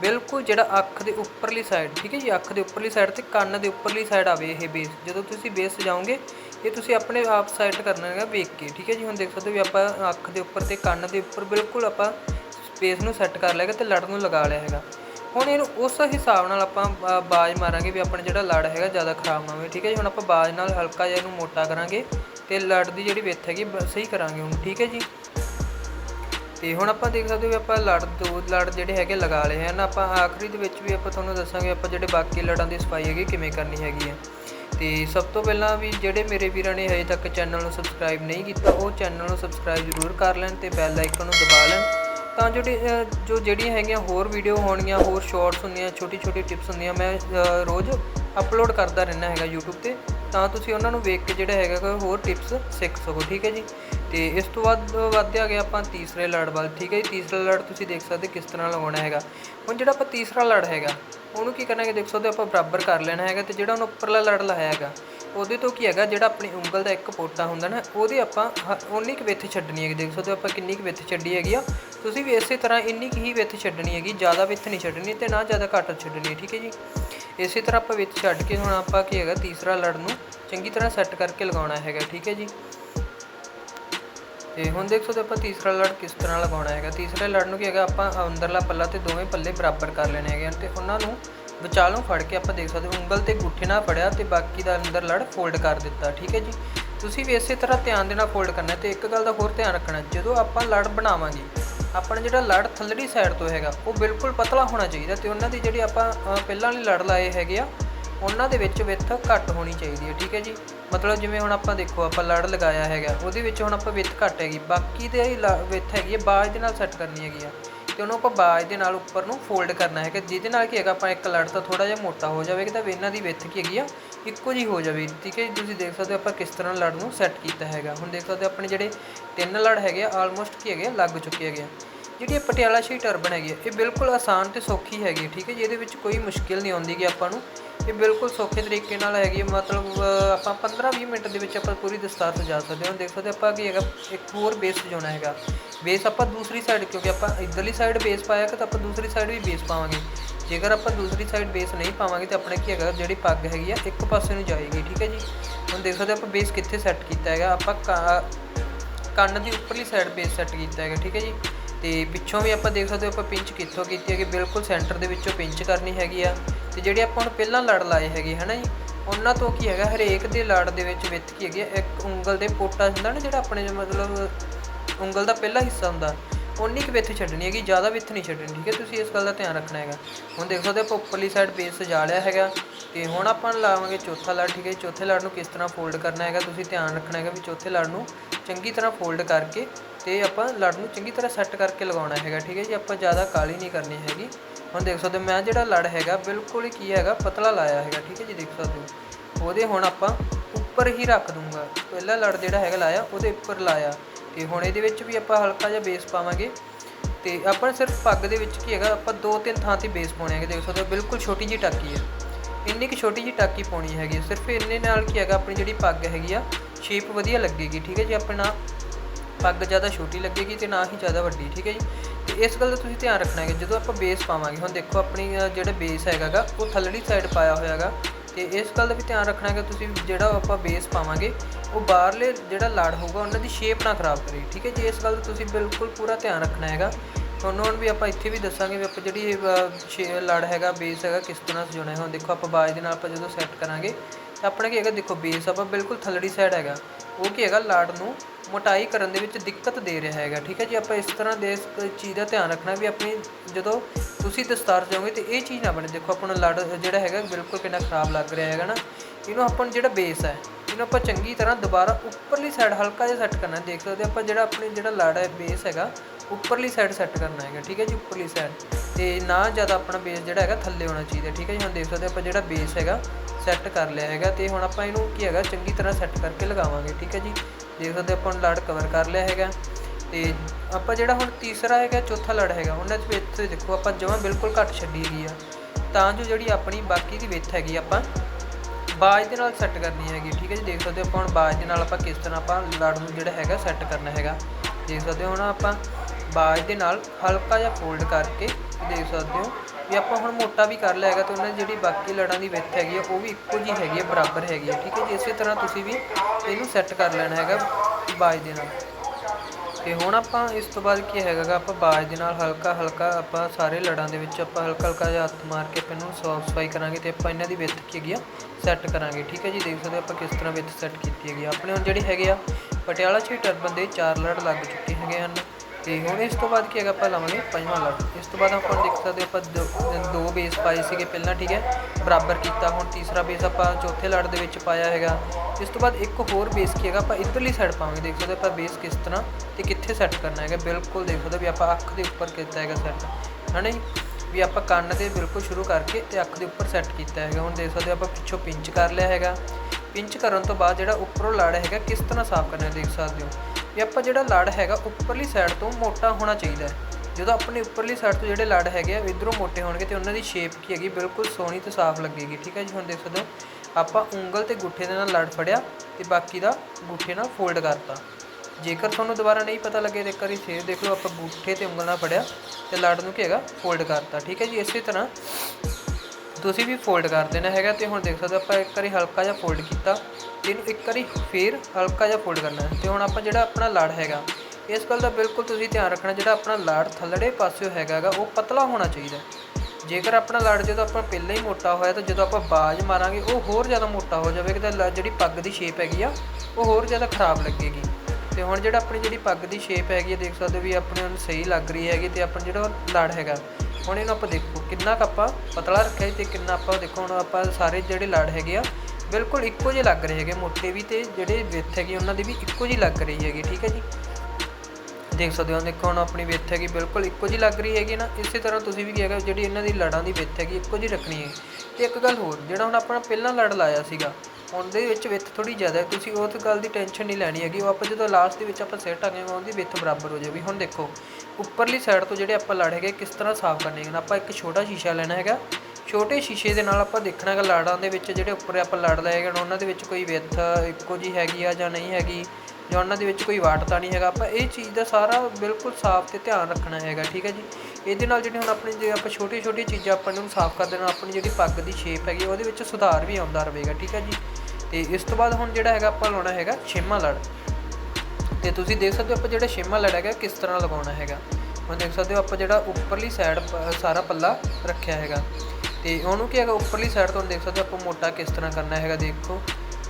ਬਿਲਕੁਲ ਜਿਹੜਾ ਅੱਖ ਦੇ ਉੱਪਰਲੀ ਸਾਈਡ ਠੀਕ ਹੈ ਜੀ, ਅੱਖ ਦੇ ਉੱਪਰਲੀ ਸਾਈਡ ਤੇ ਕੰਨ ਦੇ ਉੱਪਰਲੀ ਸਾਈਡ ਆਵੇ ਇਹ ਬੇਸ ਜਦੋਂ ਤੁਸੀਂ ਬੇਸ ਸਜਾਓਗੇ ਇਹ ਤੁਸੀਂ ਆਪਣੇ ਆਪ ਸਾਈਡ ਕਰਨਾ ਹੈਗਾ ਵੇਖ ਕੇ, ਠੀਕ ਹੈ ਜੀ, ਹੁਣ ਦੇਖ ਸਕਦੇ ਹੋ ਵੀ ਆਪਾਂ ਅੱਖ ਦੇ ਉੱਪਰ ਤੇ ਕੰਨ ਦੇ ਉੱਪਰ ਬਿਲਕੁਲ ਆਪਾਂ ਸਪੇਸ ਨੂੰ ਸੈੱਟ ਕਰ ਲਿਆ ਹੈਗਾ ਤੇ ਲੜ ਨੂੰ ਲਗਾ ਲਿਆ ਹੈਗਾ। ਹੁਣ ਇਹਨੂੰ ਉਸ ਹਿਸਾਬ ਨਾਲ ਆਪਾਂ ਬਾਜ਼ ਮਾਰਾਂਗੇ ਵੀ ਆਪਣਾ ਜਿਹੜਾ ਲੜ ਹੈਗਾ ਜ਼ਿਆਦਾ ਖਰਾਬ ਨਾ ਹੋਵੇ, ਠੀਕ ਹੈ ਜੀ? ਹੁਣ ਆਪਾਂ ਬਾਜ਼ ਨਾਲ ਹਲਕਾ ਜਿਹਾ ਇਹਨੂੰ ਮੋਟਾ ਕਰਾਂਗੇ ਤੇ ਲੜ ਦੀ ਜਿਹੜੀ ਵਿੱਥ ਹੈਗੀ ਸਹੀ ਕਰਾਂਗੇ ਹੁਣ, ਠੀਕ ਹੈ ਜੀ? ਤੇ ਹੁਣ ਆਪਾਂ ਦੇਖ ਸਕਦੇ ਹੋ ਵੀ ਆਪਾਂ ਲੜ ਦੋ, ਲੜ ਜਿਹੜੇ ਹੈਗੇ ਲਗਾ ਲਏ ਹਨ। ਆਪਾਂ ਆਖਰੀ ਦੇ ਵਿੱਚ ਵੀ ਆਪਾਂ ਤੁਹਾਨੂੰ ਦੱਸਾਂਗੇ ਆਪਾਂ ਜਿਹੜੇ ਬਾਕੀ ਲੜਾਂ ਦੀ ਸਫ਼ਾਈ ਹੈਗੀ ਕਿਵੇਂ ਕਰਨੀ ਹੈਗੀ ਹੈ। ਤੇ ਸਭ ਤੋਂ ਪਹਿਲਾਂ ਵੀ ਜਿਹੜੇ ਮੇਰੇ ਵੀਰਾਂ ਨੇ ਹਜੇ ਤੱਕ ਚੈਨਲ ਨੂੰ ਸਬਸਕ੍ਰਾਈਬ ਨਹੀਂ ਕੀਤਾ, ਉਹ ਚੈਨਲ ਨੂੰ ਸਬਸਕ੍ਰਾਈਬ ਜ਼ਰੂਰ ਕਰ ਲੈਣ ਤੇ ਬੈਲ ਆਈਕਨ ਨੂੰ ਦਬਾ ਲੈਣ। ਤਾਂ ਜਿਹੜੇ ਜੋ ਜਿਹੜੀਆਂ ਹੈਗੀਆਂ ਹੋਰ ਵੀਡੀਓ ਹੋਣਗੀਆਂ, ਹੋਰ ਸ਼ਾਰਟਸ ਹੁੰਦੀਆਂ ਛੋਟੀ ਛੋਟੀ ਟਿਪਸ ਹੁੰਦੀਆਂ, ਮੈਂ ਰੋਜ਼ ਅਪਲੋਡ ਕਰਦਾ ਰਹਿਣਾ ਹੈਗਾ YouTube ਤੇ। ਤਾਂ ਤੁਸੀਂ ਉਹਨਾਂ ਨੂੰ ਵੇਖ ਕੇ ਜਿਹੜਾ ਹੈਗਾ ਕੋਈ ਹੋਰ ਟਿਪਸ ਸਿੱਖ ਸਕੋ, ਠੀਕ ਹੈ ਜੀ? ਤੇ ਇਸ ਤੋਂ ਬਾਅਦ ਵੱਧਦੇ ਆ ਗਏ ਆਪਾਂ ਤੀਸਰੇ ਲੜ ਵੱਲ, ਠੀਕ ਹੈ ਜੀ? ਤੀਸਰਾ ਲੜ ਤੁਸੀਂ ਦੇਖ ਸਕਦੇ ਕਿਸ ਤਰ੍ਹਾਂ ਲਗਾਉਣਾ ਹੈਗਾ। ਹੁਣ ਜਿਹੜਾ ਆਪਾਂ ਤੀਸਰਾ ਲੜ ਹੈਗਾ, ਉਹਨੂੰ ਕੀ ਕਰਨਾ ਹੈ ਦੇਖ ਸਕਦੇ ਹੋ ਆਪਾਂ ਬਰਾਬਰ ਕਰ ਲੈਣਾ ਹੈਗਾ ਤੇ ਜਿਹੜਾ ਉਹਨੂੰ ਉੱਪਰਲਾ ਲੜ ਲਾਇਆ ਹੈਗਾ ਉਹਦੇ ਤੋਂ ਕੀ ਹੈਗਾ, ਜਿਹੜਾ ਆਪਣੀ ਉਂਗਲ ਦਾ ਇੱਕ ਪੋਟਾ ਹੁੰਦਾ ਨਾ, ਉਹਦੇ ਆਪਾਂ ਹ- ਕੁ ਵਿੱਥ ਛੱਡਣੀ ਹੈਗੀ। ਦੇਖ ਸਕਦੇ ਹੋ ਆਪਾਂ ਕਿੰਨੀ ਕੁ ਵਿੱਥ ਛੱਡੀ ਹੈਗੀ ਆ। ਤੁਸੀਂ ਵੀ ਇਸੇ ਤਰ੍ਹਾਂ ਇੰਨੀ ਕੁ ਹੀ ਵਿੱਥ ਛੱਡਣੀ ਹੈਗੀ, ਜ਼ਿਆਦਾ ਵਿੱਥ ਨਹੀਂ ਛੱਡਣੀ ਤੇ ਨਾ ਜ਼ਿਆਦਾ ਘੱਟ ਛੱਡਣੀ, ਠੀਕ ਹੈ ਜੀ? ਇਸੇ ਤਰ੍ਹਾਂ ਆਪਾਂ ਵਿੱਥ ਛੱਡ ਕੇ ਹੁਣ ਆਪਾਂ ਕੀ ਹੈਗਾ, ਤੀਸਰਾ ਲੜ ਨੂੰ ਚੰਗੀ ਤਰ੍ਹਾਂ ਸੈੱਟ ਕਰਕੇ ਲਗਾਉਣਾ ਹੈਗਾ, ਠੀਕ ਹੈ ਜੀ? ਤੇ ਹੁਣ ਦੇਖ ਸਕਦੇ ਹੋ ਆਪਾਂ ਤੀਸਰਾ ਲੜ ਕਿਸ ਤਰ੍ਹਾਂ ਲਗਾਉਣਾ ਹੈਗਾ। ਤੀਸਰੇ ਲੜ ਨੂੰ ਕੀ ਹੈਗਾ, ਆਪਾਂ ਅੰਦਰਲਾ ਪੱਲਾ ਤੇ ਦੋਵੇਂ ਪੱਲੇ ਬਰਾਬਰ ਕਰ ਲੈਣੇ ਹੈਗੇ ਹਨ ਤੇ ਉਹਨਾਂ ਨੂੰ ਵਿਚਾਲੋਂ ਫੜ ਕੇ ਆਪਾਂ ਦੇਖ ਸਕਦੇ ਹੋ, ਉਂਗਲ ਤੇ ਗੁੱਠੇ ਨਾਲ ਫੜਿਆ ਤੇ ਬਾਕੀ ਦਾ ਅੰਦਰ ਲੜ ਫੋਲਡ ਕਰ ਦਿੱਤਾ, ਠੀਕ ਹੈ ਜੀ? ਤੁਸੀਂ ਵੀ ਇਸੇ ਤਰ੍ਹਾਂ ਧਿਆਨ ਦੇ ਨਾਲ ਫੋਲਡ ਕਰਨਾ ਹੈ ਤੇ ਇੱਕ ਗੱਲ ਦਾ ਹੋਰ ਧਿਆਨ ਰੱਖਣਾ ਜਦੋਂ ਆਪਾਂ ਲੜ ਬਣਾਵਾਂਗੇ, ਆਪਣਾ ਜਿਹੜਾ ਲੜ ਥੱਲੜੀ ਸਾਈਡ ਤੋਂ ਹੈਗਾ, ਉਹ ਬਿਲਕੁਲ ਪਤਲਾ ਹੋਣਾ ਚਾਹੀਦਾ ਤੇ ਉਹਨਾਂ ਦੀ ਜਿਹੜੀ ਆਪਾਂ ਪਹਿਲਾਂ ਵਾਲੀ ਲੜ ਲਾਏ ਹੈਗੇ ਆ, ਉਹਨਾਂ ਦੇ ਵਿੱਚ ਵਿੱਥ ਘੱਟ ਹੋਣੀ ਚਾਹੀਦੀ ਹੈ, ਠੀਕ ਹੈ ਜੀ? ਮਤਲਬ ਜਿਵੇਂ ਹੁਣ ਆਪਾਂ ਦੇਖੋ, ਆਪਾਂ ਲੜ ਲਗਾਇਆ ਹੈਗਾ, ਉਹਦੇ ਵਿੱਚ ਹੁਣ ਆਪਾਂ ਵਿੱਥ ਘੱਟ ਹੈਗੀ, ਬਾਕੀ ਦੇ ਲ- ਵਿੱਥ ਹੈਗੀ ਹੈ, ਬਾਜ ਦੇ ਨਾਲ ਸੈੱਟ ਕਰਨੀ ਹੈਗੀ ਆ। ਤੇ ਉਹਨੂੰ ਆਪਾਂ ਬਾਜ ਦੇ ਨਾਲ ਉੱਪਰ ਨੂੰ ਫੋਲਡ ਕਰਨਾ ਹੈਗਾ। ਜਿਹਦੇ ਨਾਲ ਕੀ ਹੈਗਾ ਆਪਾਂ ਇੱਕ ਲੜ ਤਾਂ ਥੋੜਾ ਜਿਹਾ ਮੋਟਾ ਹੋ ਜਾਵੇਗਾ ਤਾਂ ਇਹਨਾਂ ਦੀ ਵਿੱਥ ਕੀ ਹੈਗੀ ਆ ਇੱਕੋ ਜੀ ਹੋ ਜਾਵੇ। ਠੀਕ ਹੈ ਜੀ ਤੁਸੀਂ ਦੇਖ ਸਕਦੇ ਹੋ ਆਪਾਂ ਕਿਸ ਤਰ੍ਹਾਂ ਲੜ ਨੂੰ ਸੈੱਟ ਕੀਤਾ ਹੈਗਾ। ਹੁਣ ਦੇਖ ਸਕਦੇ ਹੋ ਆਪਣੇ ਜਿਹੜੇ ਤਿੰਨ ਲੜ ਹੈਗੇ ਆ ਆਲਮੋਸਟ ਕੀ ਹੈਗੇ ਆ, ਲੱਗ ਚੁੱਕੇ ਹੈਗੇ ਆ। ਜਿਹੜੀ ਇਹ ਪਟਿਆਲਾ ਸ਼ੀ ਅਰਬਨ ਹੈਗੀ ਹੈ ਇਹ ਬਿਲਕੁਲ ਆਸਾਨ ਤੇ ਸੌਖੀ ਹੈਗੀ ਹੈ, ਠੀਕ ਹੈ ਜੀ ਇਹਦੇ ਵਿੱਚ ਕੋਈ ਮੁਸ਼ਕਿਲ ਨਹੀਂ ਆਉਂਦੀ ਕਿ ਆਪਾਂ ਨੂੰ ਇਹ ਬਿਲਕੁਲ ਸੌਖੇ ਤਰੀਕੇ ਨਾਲ ਹੈਗੀ ਹੈ ਮਤਲਬ ਆਪਾਂ 15-20 ਮਿੰਟ ਦੇ ਵਿੱਚ ਆਪਾਂ ਪੂਰੀ ਦਸਤਾਰ ਸਜਾ ਸਕਦੇ ਹਾਂ। ਦੇਖ ਸਕਦੇ ਆਪਾਂ ਕੀ ਹੈਗਾ, ਇੱਕ ਹੋਰ ਬੇਸ ਸਜਾਉਣਾ ਹੈਗਾ। ਬੇਸ ਆਪਾਂ ਦੂਸਰੀ ਸਾਈਡ ਕਿਉਂਕਿ ਆਪਾਂ ਇਧਰਲੀ ਸਾਈਡ ਬੇਸ ਪਾਇਆ ਤਾਂ ਆਪਾਂ ਦੂਸਰੀ ਸਾਈਡ ਵੀ ਬੇਸ ਪਾਵਾਂਗੇ। ਜੇਕਰ ਆਪਾਂ ਦੂਸਰੀ ਸਾਈਡ ਬੇਸ ਨਹੀਂ ਪਾਵਾਂਗੇ ਤਾਂ ਆਪਣੇ ਕੀ ਹੈਗਾ, ਜਿਹੜੀ ਪੱਗ ਹੈਗੀ ਆ, ਇੱਕ ਪਾਸੇ ਨੂੰ ਜਾਏਗੀ, ਠੀਕ ਹੈ ਜੀ? ਹੁਣ ਦੇਖ ਸਕਦੇ ਆਪਾਂ ਬੇਸ ਕਿੱਥੇ ਸੈੱਟ ਕੀਤਾ ਹੈਗਾ? ਆਪਾਂ ਕਾ- ਕੰਨ ਦੀ ਉੱਪਰਲੀ ਸਾਈਡ ਬੇਸ ਸੈੱਟ ਕੀਤਾ ਹੈਗਾ, ਠੀਕ ਹੈ ਜੀ? ਤੇ ਪਿੱਛੋਂ ਵੀ ਆਪਾਂ ਦੇਖ ਸਕਦੇ ਹੋ, ਆਪਾਂ ਪਿੰਚ ਕਿੱਥੋਂ ਕੀਤੀ ਹੈਗੀ, ਬਿਲਕੁਲ ਸੈਂਟਰ ਦੇ ਵਿੱਚੋਂ ਪਿੰਚ ਕਰਨੀ ਹੈਗੀ ਆ। ਤੇ ਜਿਹੜੇ ਆਪਾਂ ਹੁਣ ਪਹਿਲਾਂ ਲੜ ਲਾਏ ਹੈਗੇ ਹਨਾ ਜੀ ਉਹਨਾਂ ਤੋਂ ਕੀ ਹੈਗਾ ਹਰੇਕ ਦੇ ਲੜ ਦੇ ਵਿੱਚ ਵਿੱਥ ਕੀ ਹੈਗੀ ਆ, ਇੱਕ ਉਂਗਲ ਦੇ ਪੋਟਾ ਹੁੰਦਾ ਨਾ ਜਿਹੜਾ ਆਪਣੇ ਮਤਲਬ ਉਂਗਲ ਦਾ ਪਹਿਲਾ ਹਿੱਸਾ ਹੁੰਦਾ ਉਨੀ ਕੁ ਵਿੱਥ ਛੱਡਣੀ ਹੈਗੀ ਜ਼ਿਆਦਾ ਵਿੱਥ ਨਹੀਂ ਛੱਡਣੀ ਠੀਕ ਹੈ? ਤੁਸੀਂ ਇਸ ਗੱਲ ਦਾ ਧਿਆਨ ਰੱਖਣਾ ਹੈਗਾ। ਹੁਣ ਦੇਖ ਸਕਦੇ ਆਪਾਂ ਉੱਪਰਲੀ ਸਾਈਡ ਬੇਸ ਸਜਾ ਲਿਆ ਹੈਗਾ ਤੇ ਹੁਣ ਆਪਾਂ ਲਾਵਾਂਗੇ ਚੌਥਾ ਲੜ ਠੀਕ ਹੈ ਜੀ। ਚੌਥੇ ਲੜ ਨੂੰ ਕਿਸ ਤਰ੍ਹਾਂ ਫੋਲਡ ਕਰਨਾ ਹੈਗਾ ਤੁਸੀਂ ਧਿਆਨ ਰੱਖਣਾ ਹੈਗਾ ਵੀ ਚੌਥੇ ਲੜ ਨੂੰ ਚੰਗੀ ਤਰ੍ਹਾਂ ਫੋਲਡ ਕਰਕੇ ਤੇ ਆਪਾਂ ਲੜ ਨੂੰ ਚੰਗੀ ਤਰ੍ਹਾਂ ਸੈੱਟ ਕਰਕੇ ਲਗਾਉਣਾ ਹੈਗਾ ਠੀਕ ਹੈ ਜੀ? ਆਪਾਂ ਜ਼ਿਆਦਾ ਕਾਲੀ ਨਹੀਂ ਕਰਨੀ ਹੈਗੀ। ਹੁਣ ਦੇਖ ਸਕਦੇ ਹੋ, ਮੈਂ ਜਿਹੜਾ ਲੜ ਹੈਗਾ, ਬਿਲਕੁਲ ਹੀ ਕੀ ਹੈਗਾ, ਪਤਲਾ ਲਾਇਆ ਹੈਗਾ, ਠੀਕ ਹੈ ਜੀ, ਦੇਖ ਸਕਦੇ ਹੋ। ਉਹਦੇ ਹੁਣ ਆਪਾਂ ਉੱਪਰ ਹੀ ਰੱਖ ਦੂੰਗਾ। ਪਹਿਲਾ ਲੜ ਜਿਹੜਾ ਹੈਗਾ ਲਾਇਆ, ਉਹਦੇ ਉੱਪਰ ਲਾਇਆ। ਤੇ ਹੁਣ ਇਹਦੇ ਵਿੱਚ ਵੀ ਆਪਾਂ ਹਲਕਾ ਜਿਹਾ ਬੇਸ ਪਾਵਾਂਗੇ। ਤੇ ਆਪਾਂ ਸਿਰਫ ਪੱਗ ਦੇ ਵਿੱਚ ਕੀ ਹੈਗਾ, ਆਪਾਂ ਦੋ ਤਿੰਨ ਥਾਂ ਤੇ ਬੇਸ ਪਾਉਣੇ ਹੈਗੇ। ਦੇਖ ਸਕਦੇ ਹੋ, ਬਿਲਕੁਲ ਛੋਟੀ ਜਿਹੀ ਟਾਕੀ ਹੈ। ਇੰਨੀ ਕਿ ਛੋਟੀ ਜਿਹੀ ਟਾਕੀ ਪਾਉਣੀ ਹੈਗੀ। ਸਿਰਫ ਇੰਨੇ ਨਾਲ ਕੀ ਹੈਗਾ, ਆਪਣੀ ਜਿਹੜੀ ਪੱਗ ਹੈਗੀ ਆ ਸ਼ੇਪ ਵਧੀਆ ਲੱਗੇਗੀ, ਠੀਕ ਹੈ ਜੀ। ਆਪਣਾ ਪੱਗ ਜ਼ਿਆਦਾ ਛੋਟੀ ਲੱਗੇਗੀ ਤੇ ਨਾ ਹੀ ਜ਼ਿਆਦਾ ਵੱਡੀ, ਠੀਕ ਹੈ ਜੀ। ਤੇ ਇਸ ਗੱਲ ਦਾ ਤੁਸੀਂ ਧਿਆਨ ਰੱਖਣਾ ਹੈ ਜਦੋਂ ਆਪਾਂ ਬੇਸ ਪਾਵਾਂਗੇ ਹੁਣ ਦੇਖੋ ਆਪਣੀ ਜਿਹੜਾ ਬੇਸ ਹੈਗਾਗਾ ਉਹ ਥੱਲੜੀ ਸਾਈਡ ਪਾਇਆ ਹੋਇਆਗਾ। ਤੇ ਇਸ ਗੱਲ ਦਾ ਵੀ ਧਿਆਨ ਰੱਖਣਾ ਕਿ ਤੁਸੀਂ ਜਿਹੜਾ ਆਪਾਂ ਬੇਸ ਪਾਵਾਂਗੇ ਉਹ ਬਾਹਰਲੇ ਜਿਹੜਾ ਲੜ ਹੋਊਗਾ ਉਹਨਾਂ ਦੀ ਸ਼ੇਪ ਨਾ ਖਰਾਬ ਕਰੇ ਠੀਕ ਹੈ ਜੀ? ਇਸ ਗੱਲ ਦਾ ਤੁਸੀਂ ਬਿਲਕੁਲ ਪੂਰਾ ਧਿਆਨ ਰੱਖਣਾ ਹੈਗਾ। ਤੁਹਾਨੂੰ ਹੁਣ ਵੀ ਆਪਾਂ ਇੱਥੇ ਵੀ ਦੱਸਾਂਗੇ ਵੀ ਆਪਾਂ ਜਿਹੜੀ ਇਹ, ਲੜ ਹੈਗਾ ਬੇਸ ਹੈਗਾ ਕਿਸ ਤਰ੍ਹਾਂ ਸਜਾਉਣਾ ਹੈ। ਹੁਣ ਦੇਖੋ ਆਪਾਂ ਬਾਜ ਦੇ ਨਾਲ ਆਪਾਂ ਜਦੋਂ ਸੈੱਟ ਕਰਾਂਗੇ ਤਾਂ ਆਪਣਾ ਕੀ ਹੈਗਾ ਦੇਖੋ ਬੇਸ ਆਪਾਂ ਬਿਲਕੁਲ ਥੱਲੜੀ ਸਾਈਡ ਹੈਗਾ। ਉਹ ਕੀ ਹੈਗਾ ਲੜ ਨੂੰ ਮੋਟਾਈ ਕਰਨ ਦੇ ਵਿੱਚ ਦਿੱਕਤ ਦੇ ਰਿਹਾ ਹੈਗਾ, ਠੀਕ ਹੈ ਜੀ? ਆਪਾਂ ਇਸ ਤਰ੍ਹਾਂ ਦੇ ਇਸ ਚੀਜ਼ ਦਾ ਧਿਆਨ ਰੱਖਣਾ ਵੀ ਆਪਣੀ ਜਦੋਂ ਤੁਸੀਂ ਦਸਤਾਰ ਜਾਓਗੇ ਤੇ ਇਹ ਚੀਜ਼ ਨਾ ਬਣੇ। ਦੇਖੋ ਆਪਣਾ ਲੜ ਜਿਹੜਾ ਹੈਗਾ ਬਿਲਕੁਲ ਕਿੰਨਾ ਖਰਾਬ ਲੱਗ ਰਿਹਾ ਹੈਗਾ ਨਾ। ਇਹਨੂੰ ਆਪਾਂ ਜਿਹੜਾ ਬੇਸ ਹੈ, ਇਹਨੂੰ ਆਪਾਂ ਚੰਗੀ ਤਰ੍ਹਾਂ ਦੁਬਾਰਾ ਉੱਪਰਲੀ ਸਾਈਡ ਹਲਕਾ ਜਿਹਾ ਸੈੱਟ ਕਰਨਾ। ਦੇਖ ਸਕਦੇ ਆਪਾਂ ਜਿਹੜਾ ਆਪਣੇ ਜਿਹੜਾ ਲੜ ਹੈ ਬੇਸ ਹੈਗਾ, ਉੱਪਰਲੀ ਸਾਈਡ ਸੈੱਟ ਕਰਨਾ ਹੈਗਾ, ਠੀਕ ਹੈ ਜੀ? ਉੱਪਰਲੀ ਸਾਈਡ ਤੇ ਨਾ ਜ਼ਿਆਦਾ ਆਪਣਾ ਬੇਸ ਜਿਹੜਾ ਹੈਗਾ ਥੱਲੇ ਹੋਣਾ ਚਾਹੀਦਾ, ਠੀਕ ਹੈ ਜੀ? ਹੁਣ ਦੇਖ ਸਕਦੇ ਆਪਾਂ ਜਿਹੜਾ ਬੇਸ ਹੈਗਾ ਸੈੱਟ ਕਰ ਲਿਆ ਹੈਗਾ। ਤੇ ਹੁਣ ਆਪਾਂ ਇਹਨੂੰ ਕੀ ਹੈਗਾ, ਚੰਗੀ ਤਰ੍ਹਾਂ ਸੈੱਟ ਕਰਕੇ ਲਗਾਵਾਂਗੇ, ਠੀਕ ਹੈ ਜੀ? ਦੇਖ ਸਕਦੇ ਹੋ ਆਪਾਂ ਹੁਣ ਲੜ ਕਵਰ ਕਰ ਲਿਆ ਹੈਗਾ। ਤੇ ਆਪਾਂ ਜਿਹੜਾ ਹੁਣ ਤੀਸਰਾ ਹੈਗਾ, ਚੌਥਾ ਲੜ ਹੈਗਾ, ਉਹਨਾਂ ਦੇ ਵਿੱਚ ਦੇਖੋ ਆਪਾਂ ਜਮਾਂ ਬਿਲਕੁਲ ਘੱਟ ਛੱਡੀ ਹੈਗੀ ਆ। ਤਾਂ ਜੋ ਜਿਹੜੀ ਆਪਣੀ ਬਾਕੀ ਦੀ ਵਿੱਥ ਹੈਗੀ ਆਪਾਂ ਬਾਜ ਦੇ ਨਾਲ ਸੈੱਟ ਕਰਨੀ ਹੈਗੀ, ਠੀਕ ਹੈ ਜੀ? ਦੇਖ ਸਕਦੇ ਹੋ ਆਪਾਂ ਹੁਣ ਬਾਜ ਦੇ ਨਾਲ ਆਪਾਂ ਕਿਸ ਤਰ੍ਹਾਂ ਆਪਾਂ ਲੜ ਨੂੰ ਜਿਹੜਾ ਹੈਗਾ ਸੈੱਟ ਕਰਨਾ ਹੈਗਾ। ਦੇਖ ਸਕਦੇ ਹੋ ਹੁਣ ਆਪਾਂ ਬਾਜ ਦੇ ਨਾਲ ਹਲਕਾ ਜਿਹਾ ਫੋਲਡ ਕਰਕੇ ਦੇਖ ਸਕਦੇ ਹੋ ਵੀ ਆਪਾਂ ਹੁਣ ਮੋਟਾ ਵੀ ਕਰ ਲਿਆ ਹੈਗਾ ਤੇ ਉਹਨਾਂ ਦੀ ਜਿਹੜੀ ਬਾਕੀ ਲੜਾਂ ਦੀ ਵਿੱਥ ਹੈਗੀ ਆ, ਉਹ ਵੀ ਇੱਕੋ ਜਿਹੀ ਹੈਗੀ ਆ, ਬਰਾਬਰ ਹੈਗੀ ਆ, ਠੀਕ ਹੈ ਜੀ? ਇਸੇ ਤਰ੍ਹਾਂ ਤੁਸੀਂ ਵੀ ਇਹਨੂੰ ਸੈੱਟ ਕਰ ਲੈਣਾ ਹੈਗਾ ਬਾਜ ਦੇ ਨਾਲ। ਤੇ ਹੁਣ ਆਪਾਂ ਇਸ ਤੋਂ ਬਾਅਦ ਕੀ ਹੈਗਾ ਆਪਾਂ ਬਾਜ ਦੇ ਨਾਲ ਹਲਕਾ ਹਲਕਾ ਆਪਾਂ ਸਾਰੇ ਲੜਾਂ ਦੇ ਵਿੱਚ ਆਪਾਂ ਹਲਕਾ ਹਲਕਾ ਜਿਹਾ ਹੱਥ ਮਾਰ ਕੇ ਆਪਾਂ ਇਹਨੂੰ ਸਾਫ਼ ਸਫ਼ਾਈ ਕਰਾਂਗੇ ਤੇ ਆਪਾਂ ਇਹਨਾਂ ਦੀ ਵਿੱਥ ਕੀ ਹੈਗੀ ਆ ਸੈੱਟ ਕਰਾਂਗੇ, ਠੀਕ ਹੈ ਜੀ? ਦੇਖ ਸਕਦੇ ਹੋ ਆਪਾਂ ਕਿਸ ਤਰ੍ਹਾਂ ਵਿੱਥ ਸੈੱਟ ਕੀਤੀ ਹੈਗੀ ਆ। ਆਪਣੇ ਹੁਣ ਜਿਹੜੀ ਹੈਗੇ ਆ, ਪਟਿਆਲਾ 'ਚ ਟਰਬਨ ਦੇ ਚਾਰ ਲੜ ਲੱਗ ਚੁੱਕੇ ਹੈਗੇ ਹਨ। ਤੇ ਹੁਣ ਇਸ ਤੋਂ ਬਾਅਦ ਕੀ ਹੈਗਾ ਆਪਾਂ ਲਵਾਂਗੇ ਪੰਜਵਾਂ ਲੜ ਇਸ ਤੋਂ ਬਾਅਦ ਆਪਾਂ ਦੇਖ ਸਕਦੇ ਹਾਂ ਆਪਾਂ ਦੋ- ਦੋ ਬੇਸ ਪਾਏ ਸੀਗੇ ਪਹਿਲਾਂ, ਠੀਕ ਹੈ? ਬਰਾਬਰ ਕੀਤਾ। ਹੁਣ ਤੀਸਰਾ ਬੇਸ ਆਪਾਂ ਚੌਥੇ ਲੜ ਦੇ ਵਿੱਚ ਪਾਇਆ ਹੈਗਾ। ਇਸ ਤੋਂ ਬਾਅਦ ਇੱਕ ਹੋਰ ਬੇਸ ਕੀ ਹੈਗਾ, ਆਪਾਂ ਇੱਧਰਲੀ ਸਾਈਡ ਪਾਵਾਂਗੇ। ਦੇਖ ਸਕਦੇ ਆਪਾਂ ਬੇਸ ਕਿਸ ਤਰ੍ਹਾਂ ਤੇ ਕਿੱਥੇ ਸੈੱਟ ਕਰਨਾ ਹੈਗਾ। ਬਿਲਕੁਲ ਦੇਖ ਸਕਦੇ ਹੋ ਵੀ ਆਪਾਂ ਅੱਖ ਦੇ ਉੱਪਰ ਕੀਤਾ ਹੈਗਾ ਸੈੱਟ ਹੈ ਨਾ ਜੀ? ਵੀ ਆਪਾਂ ਕੰਨ ਦੇ ਬਿਲਕੁਲ ਸ਼ੁਰੂ ਕਰਕੇ ਤੇ ਅੱਖ ਦੇ ਉੱਪਰ ਸੈੱਟ ਕੀਤਾ ਹੈਗਾ। ਹੁਣ ਦੇਖ ਸਕਦੇ ਹੋ ਆਪਾਂ ਪਿੱਛੋਂ ਪਿੰਚ ਕਰ ਲਿਆ ਹੈਗਾ। ਪਿੰਚ ਕਰਨ ਤੋਂ ਬਾਅਦ ਜਿਹੜਾ ਉੱਪਰੋਂ ਲੜ ਹੈਗਾ, ਕਿਸ ਤਰ੍ਹਾਂ ਸਾਫ਼ ਕਰਨਾ ਦੇਖ ਸਕਦੇ ਹੋ। ਵੀ ਆਪਾਂ ਜਿਹੜਾ ਲੜ ਹੈਗਾ ਉੱਪਰਲੀ ਸਾਈਡ ਤੋਂ ਮੋਟਾ ਹੋਣਾ ਚਾਹੀਦਾ ਜਦੋਂ ਆਪਣੇ ਉੱਪਰਲੀ ਸਾਈਡ ਤੋਂ ਜਿਹੜੇ ਲੜ ਹੈਗੇ ਆ ਇਧਰੋਂ ਮੋਟੇ ਹੋਣਗੇ ਤੇ ਉਹਨਾਂ ਦੀ ਸ਼ੇਪ ਕੀ ਹੈਗੀ ਬਿਲਕੁਲ ਸੋਹਣੀ ਤੇ ਸਾਫ਼ ਲੱਗੇਗੀ। ਠੀਕ ਹੈ ਜੀ, ਹੁਣ ਦੇਖ ਸਕਦੇ ਹੋ, ਆਪਾਂ ਉਂਗਲ ਤੇ ਗੁੱਠੇ ਦੇ ਨਾਲ ਲੜ ਫੜਿਆ ਤੇ ਬਾਕੀ ਦਾ ਗੁੱਠੇ ਨਾਲ ਫੋਲਡ ਕਰਤਾ। ਜੇਕਰ ਤੁਹਾਨੂੰ ਦੁਬਾਰਾ ਨਹੀਂ ਪਤਾ ਲੱਗੇ ਤੇ ਇੱਕ ਵਾਰੀ ਫੇਰ ਦੇਖ ਲਓ, ਆਪਾਂ ਗੁੱਠੇ ਤੇ ਉਂਗਲ ਨਾਲ ਫੜਿਆ ਤੇ ਲੜ ਨੂੰ ਕੀ ਹੈਗਾ ਫੋਲਡ ਕਰਤਾ। ਠੀਕ ਹੈ ਜੀ, ਇਸੇ ਤਰ੍ਹਾਂ ਤੁਸੀਂ ਵੀ ਫੋਲਡ ਕਰ ਦੇਣਾ ਹੈਗਾ ਤੇ ਹੁਣ ਦੇਖ ਸਕਦੇ ਹੋ ਆਪਾਂ ਇੱਕ ਵਾਰੀ ਹਲਕਾ ਜਿਹਾ ਫੋਲਡ ਕੀਤਾ ਇਹਨੂੰ ਇੱਕ ਵਾਰੀ ਫੇਰ ਹਲਕਾ ਜਿਹਾ ਫੋਲਡ ਕਰਨਾ ਹੈ। ਤੇ ਹੁਣ ਆਪਾਂ ਜਿਹੜਾ ਆਪਣਾ ਲੜ ਹੈਗਾ, ਇਸ ਗੱਲ ਦਾ ਬਿਲਕੁਲ ਤੁਸੀਂ ਧਿਆਨ ਰੱਖਣਾ, ਜਿਹੜਾ ਆਪਣਾ ਲੜ ਥੱਲੜੇ ਪਾਸਿਓ ਹੈਗਾਗਾ ਉਹ ਪਤਲਾ ਹੋਣਾ ਚਾਹੀਦਾ ਜੇਕਰ ਆਪਣਾ ਲੜ ਜਦੋਂ ਆਪਾਂ ਪਹਿਲਾਂ ਹੀ ਮੋਟਾ ਹੋਇਆ, ਤਾਂ ਜਦੋਂ ਆਪਾਂ ਬਾਜ ਮਾਰਾਂਗੇ, ਉਹ ਹੋਰ ਜ਼ਿਆਦਾ ਮੋਟਾ ਹੋ ਜਾਵੇਗਾ, ਤਾਂ ਲ- ਜਿਹੜੀ ਪੱਗ ਦੀ ਸ਼ੇਪ ਹੈਗੀ ਆ, ਉਹ ਹੋਰ ਜ਼ਿਆਦਾ ਖਰਾਬ ਲੱਗੇਗੀ। ਤੇ ਹੁਣ ਜਿਹੜਾ ਆਪਣੀ ਜਿਹੜੀ ਪੱਗ ਦੀ ਸ਼ੇਪ ਹੈਗੀ ਆ, ਦੇਖ ਸਕਦੇ ਹੋ ਵੀ ਆਪਣੇ ਨੂੰ ਸਹੀ ਲੱਗ ਰਹੀ ਹੈਗੀ, ਤੇ ਆਪਣਾ ਜਿਹੜਾ ਲੜ ਹੈਗਾ ਹੁਣ ਇਹਨੂੰ ਆਪਾਂ ਦੇਖੋ ਕਿੰਨਾ ਕੁ ਆਪਾਂ ਪਤਲਾ ਰੱਖਿਆ ਤੇ ਕਿੰਨਾ ਆਪਾਂ ਦੇਖੋ ਹੁਣ ਆਪਾਂ ਸਾਰੇ ਜਿਹੜੇ ਲੜ ਹੈਗੇ ਆ, ਬਿਲਕੁਲ ਇੱਕੋ ਜਿਹੇ ਲੱਗ ਰਹੇ ਹੈਗੇ ਮੋਟੇ ਵੀ ਤੇ ਜਿਹੜੇ ਵਿੱਥ ਹੈਗੀ ਉਹਨਾਂ ਦੀ ਵੀ ਇੱਕੋ ਜਿਹੀ ਲੱਗ ਰਹੀ ਹੈਗੀ, ਠੀਕ ਹੈ ਜੀ? ਦੇਖ ਸਕਦੇ ਹੋ, ਦੇਖੋ ਹੁਣ ਆਪਣੀ ਵਿੱਥ ਹੈਗੀ ਬਿਲਕੁਲ ਇੱਕੋ ਜਿਹੀ ਲੱਗ ਰਹੀ ਹੈਗੀ ਨਾ, ਇਸੇ ਤਰ੍ਹਾਂ ਤੁਸੀਂ ਵੀ ਕਿਹਾ ਜਿਹੜੀ ਇਹਨਾਂ ਦੀ ਲੜਾਂ ਦੀ ਵਿੱਥ ਹੈਗੀ, ਇੱਕੋ ਜਿਹੀ ਰੱਖਣੀ ਹੈ ਤੇ ਇੱਕ ਗੱਲ ਹੋਰ, ਜਿਹੜਾ ਹੁਣ ਆਪਣਾ ਪਹਿਲਾਂ ਲੜ ਲਾਇਆ ਸੀਗਾ ਉਹਦੇ ਵਿੱਚ ਵਿੱਥ ਥੋੜੀ ਜ਼ਿਆਦਾ ਹੈ, ਤੁਸੀਂ ਉਸ ਗੱਲ ਦੀ ਟੈਨਸ਼ਨ ਨਹੀਂ ਲੈਣੀ ਹੈਗੀ। ਉਹ ਆਪਾਂ ਜਦੋਂ ਲਾਸਟ ਦੇ ਵਿੱਚ ਆਪਾਂ ਸੈੱਟ ਆਗੇ ਉਹਦੀ ਵਿੱਥ ਬਰਾਬਰ ਹੋ ਜਾਵੇ ਹੁਣ ਦੇਖੋ, ਉੱਪਰਲੀ ਸਾਈਡ ਤੋਂ ਜਿਹੜੇ ਆਪਾਂ ਲੜ ਹੈਗੇ, ਕਿਸ ਤਰ੍ਹਾਂ ਸਾਫ਼ ਕਰਨੇ ਹੈਗੇ ਆਪਾਂ ਇੱਕ ਛੋਟਾ ਸ਼ੀਸ਼ਾ ਲੈਣਾ ਹੈਗਾ। ਛੋਟੇ ਸ਼ੀਸ਼ੇ ਦੇ ਨਾਲ ਆਪਾਂ ਦੇਖਣਾ ਹੈਗਾ, ਲਾੜਾਂ ਦੇ ਵਿੱਚ ਜਿਹੜੇ ਉੱਪਰ ਆਪਾਂ ਲੜ ਲਏ ਹੈਗੇ ਉਹਨਾਂ ਦੇ ਵਿੱਚ ਕੋਈ ਵਿੱਥ ਇੱਕੋ ਜੀ ਹੈਗੀ ਆ ਜਾਂ ਨਹੀਂ ਹੈਗੀ? ਜਾਂ ਉਹਨਾਂ ਦੇ ਵਿੱਚ ਕੋਈ ਵਾਟ ਤਾਂ ਨਹੀਂ ਹੈਗਾ? ਆਪਾਂ ਇਹ ਚੀਜ਼ ਦਾ ਸਾਰਾ ਬਿਲਕੁਲ ਸਾਫ਼ ਤੇ ਧਿਆਨ ਰੱਖਣਾ ਹੈਗਾ, ਠੀਕ ਹੈ ਜੀ? ਇਹਦੇ ਨਾਲ ਜਿਹੜੀ ਹੁਣ ਆਪਣੀ ਜੇ ਆਪਾਂ ਛੋਟੀ ਛੋਟੀਆਂ ਚੀਜ਼ਾਂ ਆਪਾਂ ਨੂੰ ਸਾਫ਼ ਕਰਦੇ ਨਾਲ ਆਪਣੀ ਜਿਹੜੀ ਪੱਗ ਦੀ ਸ਼ੇਪ ਹੈਗੀ ਉਹਦੇ ਵਿੱਚ ਸੁਧਾਰ ਵੀ ਆਉਂਦਾ ਰਹੇਗਾ, ਠੀਕ ਹੈ ਜੀ? ਤੇ ਇਸ ਤੋਂ ਬਾਅਦ ਹੁਣ ਜਿਹੜਾ ਹੈਗਾ ਆਪਾਂ ਲਾਉਣਾ ਹੈਗਾ ਛੇਵਾਂ ਲੜ। ਤੇ ਤੁਸੀਂ ਦੇਖ ਸਕਦੇ ਹੋ ਆਪਾਂ ਜਿਹੜਾ ਛੇਵਾਂ ਲੜ ਹੈਗਾ, ਕਿਸ ਤਰ੍ਹਾਂ ਲਗਾਉਣਾ ਹੈਗਾ। ਹੁਣ ਦੇਖ ਸਕਦੇ ਹੋ ਆਪਾਂ ਜਿਹੜਾ ਉੱਪਰਲੀ ਸਾਈਡ ਸਾਰਾ ਪੱਲਾ ਰੱਖਿਆ ਹੈਗਾ। ਤੇ ਉਹਨੂੰ ਕੀ ਹੈਗਾ, ਉੱਪਰਲੀ ਸਾਈਡ ਤੋਂ ਦੇਖ ਸਕਦੇ ਹੋ ਆਪਾਂ ਮੋਟਾ ਕਿਸ ਤਰ੍ਹਾਂ ਕਰਨਾ ਹੈਗਾ, ਦੇਖੋ।